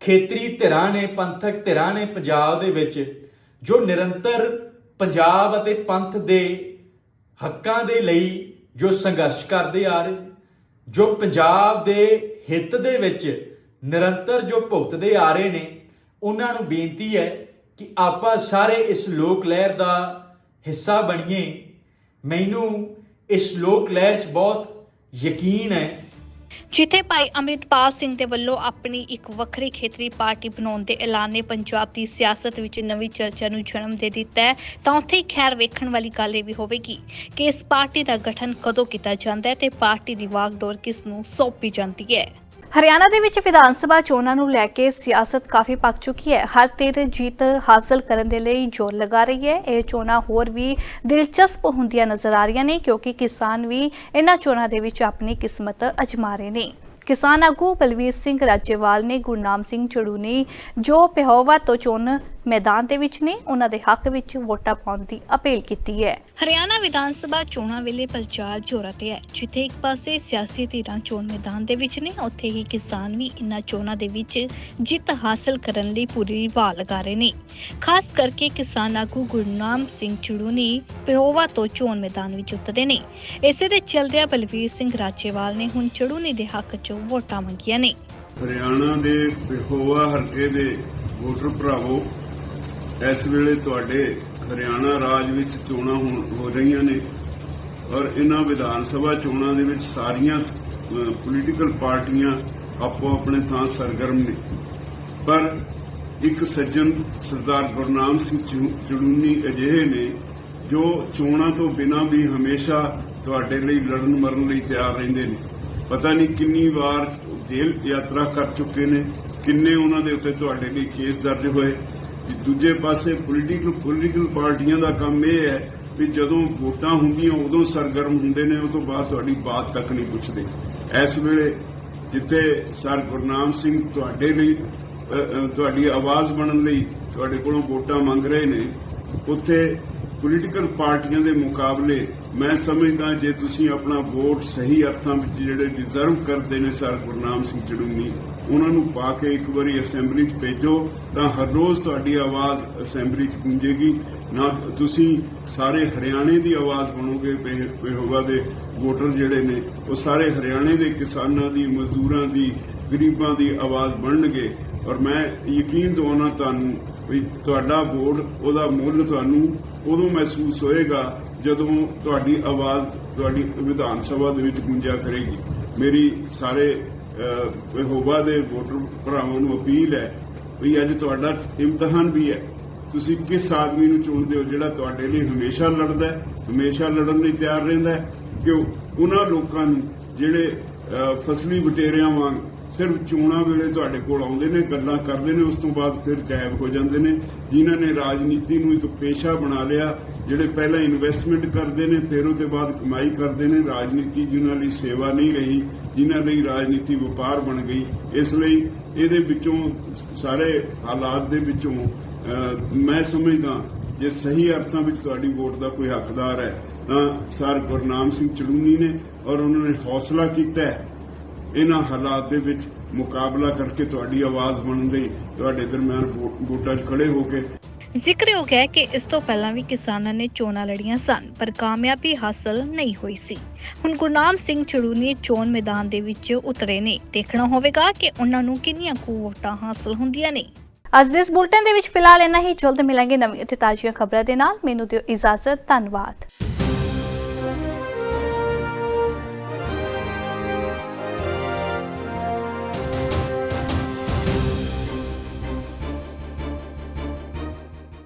ਖੇਤਰੀ ਧਿਰਾਂ ਨੇ, ਪੰਥਕ ਧਿਰਾਂ ਨੇ ਪੰਜਾਬ ਦੇ ਵਿੱਚ, ਜੋ ਨਿਰੰਤਰ ਪੰਜਾਬ ਅਤੇ ਪੰਥ ਦੇ ਹੱਕਾਂ ਦੇ ਲਈ ਜੋ ਸੰਘਰਸ਼ ਕਰਦੇ ਆ ਰਹੇ, ਜੋ ਪੰਜਾਬ ਦੇ ਹਿੱਤ ਦੇ ਵਿੱਚ ਨਿਰੰਤਰ ਜੋ ਭੁਗਤਦੇ ਆ ਰਹੇ ਨੇ, ਉਹਨਾਂ ਨੂੰ ਬੇਨਤੀ ਹੈ ਕਿ ਆਪਾਂ ਸਾਰੇ ਇਸ ਲੋਕ ਲਹਿਰ ਦਾ ਹਿੱਸਾ ਬਣੀਏ। ਮੈਨੂੰ ਇਸ ਲੋਕ ਲਹਿਰ 'ਚ ਬਹੁਤ ਯਕੀਨ ਹੈ ਜਿੱਥੇ ਭਾਈ ਅਮਰਿਤਪਾਲ ਸਿੰਘ ਦੇ ਵੱਲੋਂ ਆਪਣੀ ਇੱਕ ਵੱਖਰੀ ਖੇਤਰੀ ਪਾਰਟੀ ਬਣਾਉਣ ਦੇ ਐਲਾਨ ਨੇ ਪੰਜਾਬ ਦੀ ਸਿਆਸਤ ਵਿੱਚ ਨਵੀਂ ਚਰਚਾ ਨੂੰ ਜਨਮ ਦੇ ਦਿੱਤਾ ਹੈ, ਤਾਂ ਉੱਥੇ ਹੀ ਖੈਰ ਵੇਖਣ ਵਾਲੀ ਗੱਲ ਇਹ ਵੀ ਹੋਵੇਗੀ ਕਿ ਇਸ ਪਾਰਟੀ ਦਾ ਗਠਨ ਕਦੋਂ ਕੀਤਾ ਜਾਂਦਾ ਹੈ ਤੇ ਪਾਰਟੀ ਦੀ ਵਾਗਡੋਰ ਕਿਸ ਨੂੰ ਸੌਂਪੀ ਜਾਂਦੀ ਹੈ। ਹਰਿਆਣਾ ਦੇ ਵਿੱਚ ਵਿਧਾਨ ਸਭਾ ਚੋਣਾਂ ਨੂੰ ਲੈ ਕੇ ਸਿਆਸਤ ਕਾਫੀ ਪੱਕ ਚੁੱਕੀ ਹੈ। ਹਰ ਧਿਰ ਜੀਤ ਹਾਸਲ ਕਰਨ ਦੇ ਲਈ ਜ਼ੋਰ ਲਗਾ ਰਹੀ ਹੈ। ਇਹ ਚੋਣਾਂ ਹੋਰ ਵੀ ਦਿਲਚਸਪ ਹੁੰਦੀਆਂ ਨਜ਼ਰ ਆ ਰਹੀਆਂ ਨੇ ਕਿਉਂਕਿ ਕਿਸਾਨ ਵੀ ਇਹਨਾਂ ਚੋਣਾਂ ਦੇ ਵਿੱਚ ਆਪਣੀ ਕਿਸਮਤ ਅਜਮਾ ਰਹੇ ਨੇ। ਕਿਸਾਨ ਆਗੂ ਬਲਵੀਰ ਸਿੰਘ ਰਾਜੇਵਾਲ ਨੇ ਗੁਰਨਾਮ ਸਿੰਘ ਚੜੂਨੀ ਜੋ ਪਿਹੋਵਾ ਤੋਂ ਚੋਣ ਮੈਦਾਨ ਦੇ ਵਿੱਚ ਨੇ। ਉਹਨਾਂ ਦੇ ਹੱਕ ਵਿੱਚ ਵੋਟਾਂ ਪਾਉਣ ਦੀ ਅਪੀਲ ਕੀਤੀ ਹੈ। ਹਰਿਆਣਾ ਵਿਧਾਨ ਸਭਾ ਚੋਣਾਂ ਵੇਲੇ ਪ੍ਰਚਾਰ ਜ਼ੋਰਾਂ ਤੇ ਹੈ ਜਿੱਥੇ ਇੱਕ ਪਾਸੇ ਸਿਆਸੀ ਧਿਰਾਂ ਚੋਣ ਮੈਦਾਨ ਦੇ ਵਿੱਚ ਨੇ ਉੱਥੇ ਹੀ ਕਿਸਾਨ ਵੀ ਇਨ੍ਹਾਂ ਚੋਣਾਂ ਦੇ ਵਿੱਚ ਜਿੱਤ ਹਾਸਲ ਕਰਨ ਲਈ ਪੂਰੀ ਵਾਹ ਲਗਾ ਰਹੇ ਨੇ। ਖਾਸ ਕਰਕੇ ਕਿਸਾਨ ਆਗੂ ਗੁਰਨਾਮ ਸਿੰਘ ਚੜੂਨੀ ਪਿਹੋਵਾ ਤੋਂ ਚੋਣ ਮੈਦਾਨ ਵਿੱਚ ਉਤਰੇ ਨੇ। ਇਸੇ ਦੇ ਚਲਦਿਆਂ ਬਲਵੀਰ ਸਿੰਘ ਰਾਜੇਵਾਲ ਨੇ ਹੁਣ ਚੜੂਨੀ ਦੇ ਹੱਕ 'ਚ ਵੋਟਾਂ ਮੰਗੀਆਂ ਨੇ। ਹਰਿਆਣਾ ਦੇ ਪਿਹੋਵਾ ਹਲਕੇ ਦੇ ਵੋਟਰ ਭਰਾਵੋ ਇਸ ਵੇਲੇ ਤੁਹਾਡੇ ਹਰਿਆਣਾ ਰਾਜ ਵਿੱਚ ਚੋਣਾਂ ਹੋ ਰਹੀਆਂ ਨੇ ਔਰ ਇਹਨਾਂ ਵਿਧਾਨ ਸਭਾ ਚੋਣਾਂ ਦੇ ਵਿੱਚ ਸਾਰੀਆਂ ਪੋਲੀਟੀਕਲ ਪਾਰਟੀਆਂ ਆਪੋ ਆਪਣੇ ਥਾਂ ਸਰਗਰਮ ਨੇ। ਪਰ ਇੱਕ ਸੱਜਣ ਸਰਦਾਰ ਗੁਰਨਾਮ ਸਿੰਘ ਚੂ- ਚੜੂਨੀ ਅਜਿਹੇ ਨੇ ਜੋ ਚੋਣਾਂ ਤੋਂ ਬਿਨਾਂ ਵੀ ਹਮੇਸ਼ਾ ਤੁਹਾਡੇ ਲਈ ਲੜਨ ਮਰਨ ਲਈ ਤਿਆਰ ਰਹਿੰਦੇ ਨੇ। ਪਤਾ ਨਹੀਂ ਕਿੰਨੀ ਵਾਰ ਜੇਲ੍ਹ ਯਾਤਰਾ ਕਰ ਚੁੱਕੇ ਨੇ, ਕਿੰਨੇ ਉਹਨਾਂ ਦੇ ਉੱਤੇ ਤੁਹਾਡੇ ਲਈ ਕੇਸ ਦਰਜ ਹੋਏ ਦੂਜੇ ਪਾਸੇ ਪੋਲੀਟੀਕਲ ਪੋਲੀਟੀਕਲ ਪਾਰਟੀਆਂ ਦਾ ਕੰਮ ਇਹ ਹੈ ਵੀ ਜਦੋਂ ਵੋਟਾਂ ਹੁੰਦੀਆਂ, ਉਦੋਂ ਸਰਗਰਮ ਹੁੰਦੇ ਨੇ ਉਸ ਤੋਂ ਬਾਅਦ ਤੁਹਾਡੀ ਬਾਤ ਤੱਕ ਨਹੀਂ ਪੁੱਛਦੇ। ਇਸ ਵੇਲੇ ਜਿੱਥੇ ਸਰ ਗੁਰਨਾਮ ਸਿੰਘ ਤੁਹਾਡੇ ਲਈ ਤੁਹਾਡੀ ਆਵਾਜ਼ ਬਣਨ ਲਈ ਤੁਹਾਡੇ ਕੋਲੋਂ ਵੋਟਾਂ ਮੰਗ ਰਹੇ ਨੇ, ਉੱਥੇ ਪੋਲੀਟੀਕਲ ਪਾਰਟੀਆਂ ਦੇ ਮੁਕਾਬਲੇ ਮੈਂ ਸਮਝਦਾ ਜੇ ਤੁਸੀਂ ਆਪਣਾ ਵੋਟ ਸਹੀ ਅਰਥਾਂ ਵਿੱਚ ਜਿਹੜੇ ਡਿਜ਼ਰਵ ਕਰਦੇ ਨੇ ਸਰ ਗੁਰਨਾਮ ਸਿੰਘ ਚੜੂਨੀ ਉਹਨਾਂ ਨੂੰ ਪਾ ਕੇ ਇੱਕ ਵਾਰੀ ਅਸੈਂਬਲੀ 'ਚ ਭੇਜੋ, ਤਾਂ ਹਰ ਰੋਜ਼ ਤੁਹਾਡੀ ਆਵਾਜ਼ ਅਸੈਂਬਲੀ 'ਚ ਗੂੰਜੇਗੀ ਨਾ ਤੁਸੀਂ ਸਾਰੇ ਹਰਿਆਣੇ ਦੀ ਆਵਾਜ਼ ਬਣੋਗੇ ਪਿਹੋਵਾ ਦੇ ਵੋਟਰ ਜਿਹੜੇ ਨੇ, ਉਹ ਸਾਰੇ ਹਰਿਆਣੇ ਦੇ ਕਿਸਾਨਾਂ ਦੀ, ਮਜ਼ਦੂਰਾਂ ਦੀ, ਗਰੀਬਾਂ ਦੀ ਆਵਾਜ਼ ਬਣਨਗੇ। ਔਰ ਮੈਂ ਯਕੀਨ ਦਵਾਉਣਾ ਤੁਹਾਨੂੰ ਵੀ ਤੁਹਾਡਾ ਵੋਟ, ਉਹਦਾ ਮੁੱਲ ਤੁਹਾਨੂੰ ਉਦੋਂ ਮਹਿਸੂਸ ਹੋਏਗਾ ਜਦੋਂ ਤੁਹਾਡੀ ਆਵਾਜ਼ ਤੁਹਾਡੀ ਵਿਧਾਨ ਸਭਾ ਦੇ ਵਿੱਚ ਗੂੰਜਿਆ ਕਰੇਗੀ। ਮੇਰੀ ਸਾਰੇ ਵਿਹੋਬਾ ਦੇ ਵੋਟਰ ਭਰਾਵਾਂ ਨੂੰ ਅਪੀਲ ਹੈ ਵੀ ਅੱਜ ਤੁਹਾਡਾ ਇਮਤਿਹਾਨ ਵੀ ਹੈ। ਤੁਸੀਂ ਕਿਸ ਆਦਮੀ ਨੂੰ ਚੁਣਦੇ ਹੋ ਜਿਹੜਾ ਤੁਹਾਡੇ ਲਈ ਹਮੇਸ਼ਾ ਲੜਦਾ ਹੈ, ਹਮੇਸ਼ਾ ਲੜਨ ਲਈ ਤਿਆਰ ਰਹਿੰਦਾ ਹੈ? ਕਿ ਉਹਨਾਂ ਲੋਕਾਂ ਨੂੰ ਜਿਹੜੇ ਫਸਲੀ ਵਟੇਰਿਆਂ ਵਾਂਗ ਸਿਰਫ ਚੋਣਾਂ ਵੇਲੇ ਤੁਹਾਡੇ ਕੋਲ ਆਉਂਦੇ ਨੇ, ਗੱਲਾਂ ਕਰਦੇ ਨੇ, ਉਸ ਤੋਂ ਬਾਅਦ ਫਿਰ ਗਾਇਬ ਹੋ ਜਾਂਦੇ ਨੇ। ਜਿਨ੍ਹਾਂ ਨੇ ਰਾਜਨੀਤੀ ਨੂੰ ਇੱਕ ਪੇਸ਼ਾ ਬਣਾ ਲਿਆ, ਜਿਹੜੇ ਪਹਿਲਾਂ ਇਨਵੈਸਟਮੈਂਟ ਕਰਦੇ ਨੇ, ਫਿਰ ਉਹਦੇ ਬਾਅਦ ਕਮਾਈ ਕਰਦੇ ਨੇ। ਰਾਜਨੀਤੀ ਜਿਨ੍ਹਾਂ ਲਈ ਸੇਵਾ ਨਹੀਂ ਰਹੀ ਜਿਨ੍ਹਾਂ ਲਈ ਰਾਜਨੀਤੀ ਵਪਾਰ ਬਣ ਗਈ, ਇਸ ਲਈ ਇਹਦੇ ਵਿੱਚੋਂ ਸਾਰੇ ਹਾਲਾਤ ਦੇ ਵਿੱਚੋਂ ਮੈਂ ਸਮਝਦਾ ਜੇ ਸਹੀ ਅਰਥਾਂ ਵਿੱਚ ਤੁਹਾਡੀ ਵੋਟ ਦਾ ਕੋਈ ਹੱਕਦਾਰ ਹੈ, ਤਾਂ ਸਰ ਗੁਰਨਾਮ ਸਿੰਘ ਚੜੂਨੀ ਨੇ ਔਰ ਉਹਨਾਂ ਨੇ ਹੌਸਲਾ ਕੀਤਾ ਹੈ। ਇਹਨਾਂ ਹਾਲਾਤ ਦੇ ਵਿੱਚ ਮੁਕਾਬਲਾ ਕਰਕੇ ਤੁਹਾਡੀ ਆਵਾਜ਼ ਬਣਨ ਲਈ ਤੁਹਾਡੇ ਦਰਮਿਆਨ ਵੋਟਾਂ 'ਚ ਖੜੇ ਹੋ ਕੇ ਜ਼ਿਕਰਯੋਗ ਹੈ ਕਿ ਇਸ ਤੋਂ ਪਹਿਲਾਂ ਵੀ ਕਿਸਾਨਾਂ ਨੇ ਚੋਣਾਂ ਲੜੀਆਂ ਸਨ, ਪਰ ਕਾਮਯਾਬੀ ਹਾਸਲ ਨਹੀਂ ਹੋਈ ਸੀ। ਹੁਣ ਗੁਰਨਾਮ ਸਿੰਘ ਚੜੂਨੀ ਚੋਣ ਮੈਦਾਨ ਦੇ ਵਿੱਚ ਉਤਰੇ ਨੇ। ਦੇਖਣਾ ਹੋਵੇਗਾ ਕਿ ਉਹਨਾਂ ਨੂੰ ਕਿੰਨੀਆਂ ਕੁ ਵੋਟਾਂ ਹਾਸਲ ਹੁੰਦੀਆਂ ਨੇ। ਅੱਜ ਦੇ ਇਸ ਬੁਲਟਨ ਦੇ ਵਿੱਚ ਫਿਲਹਾਲ ਇੰਨਾ ਹੀ। ਜਲਦ ਮਿਲਾਂਗੇ ਨਵੀਂ ਅਤੇ ਤਾਜ਼ੀਆਂ ਖਬਰਾਂ ਦੇ ਨਾਲ। ਮੈਨੂੰ ਦਿਓ ਇਜਾਜ਼ਤ। ਧੰਨਵਾਦ।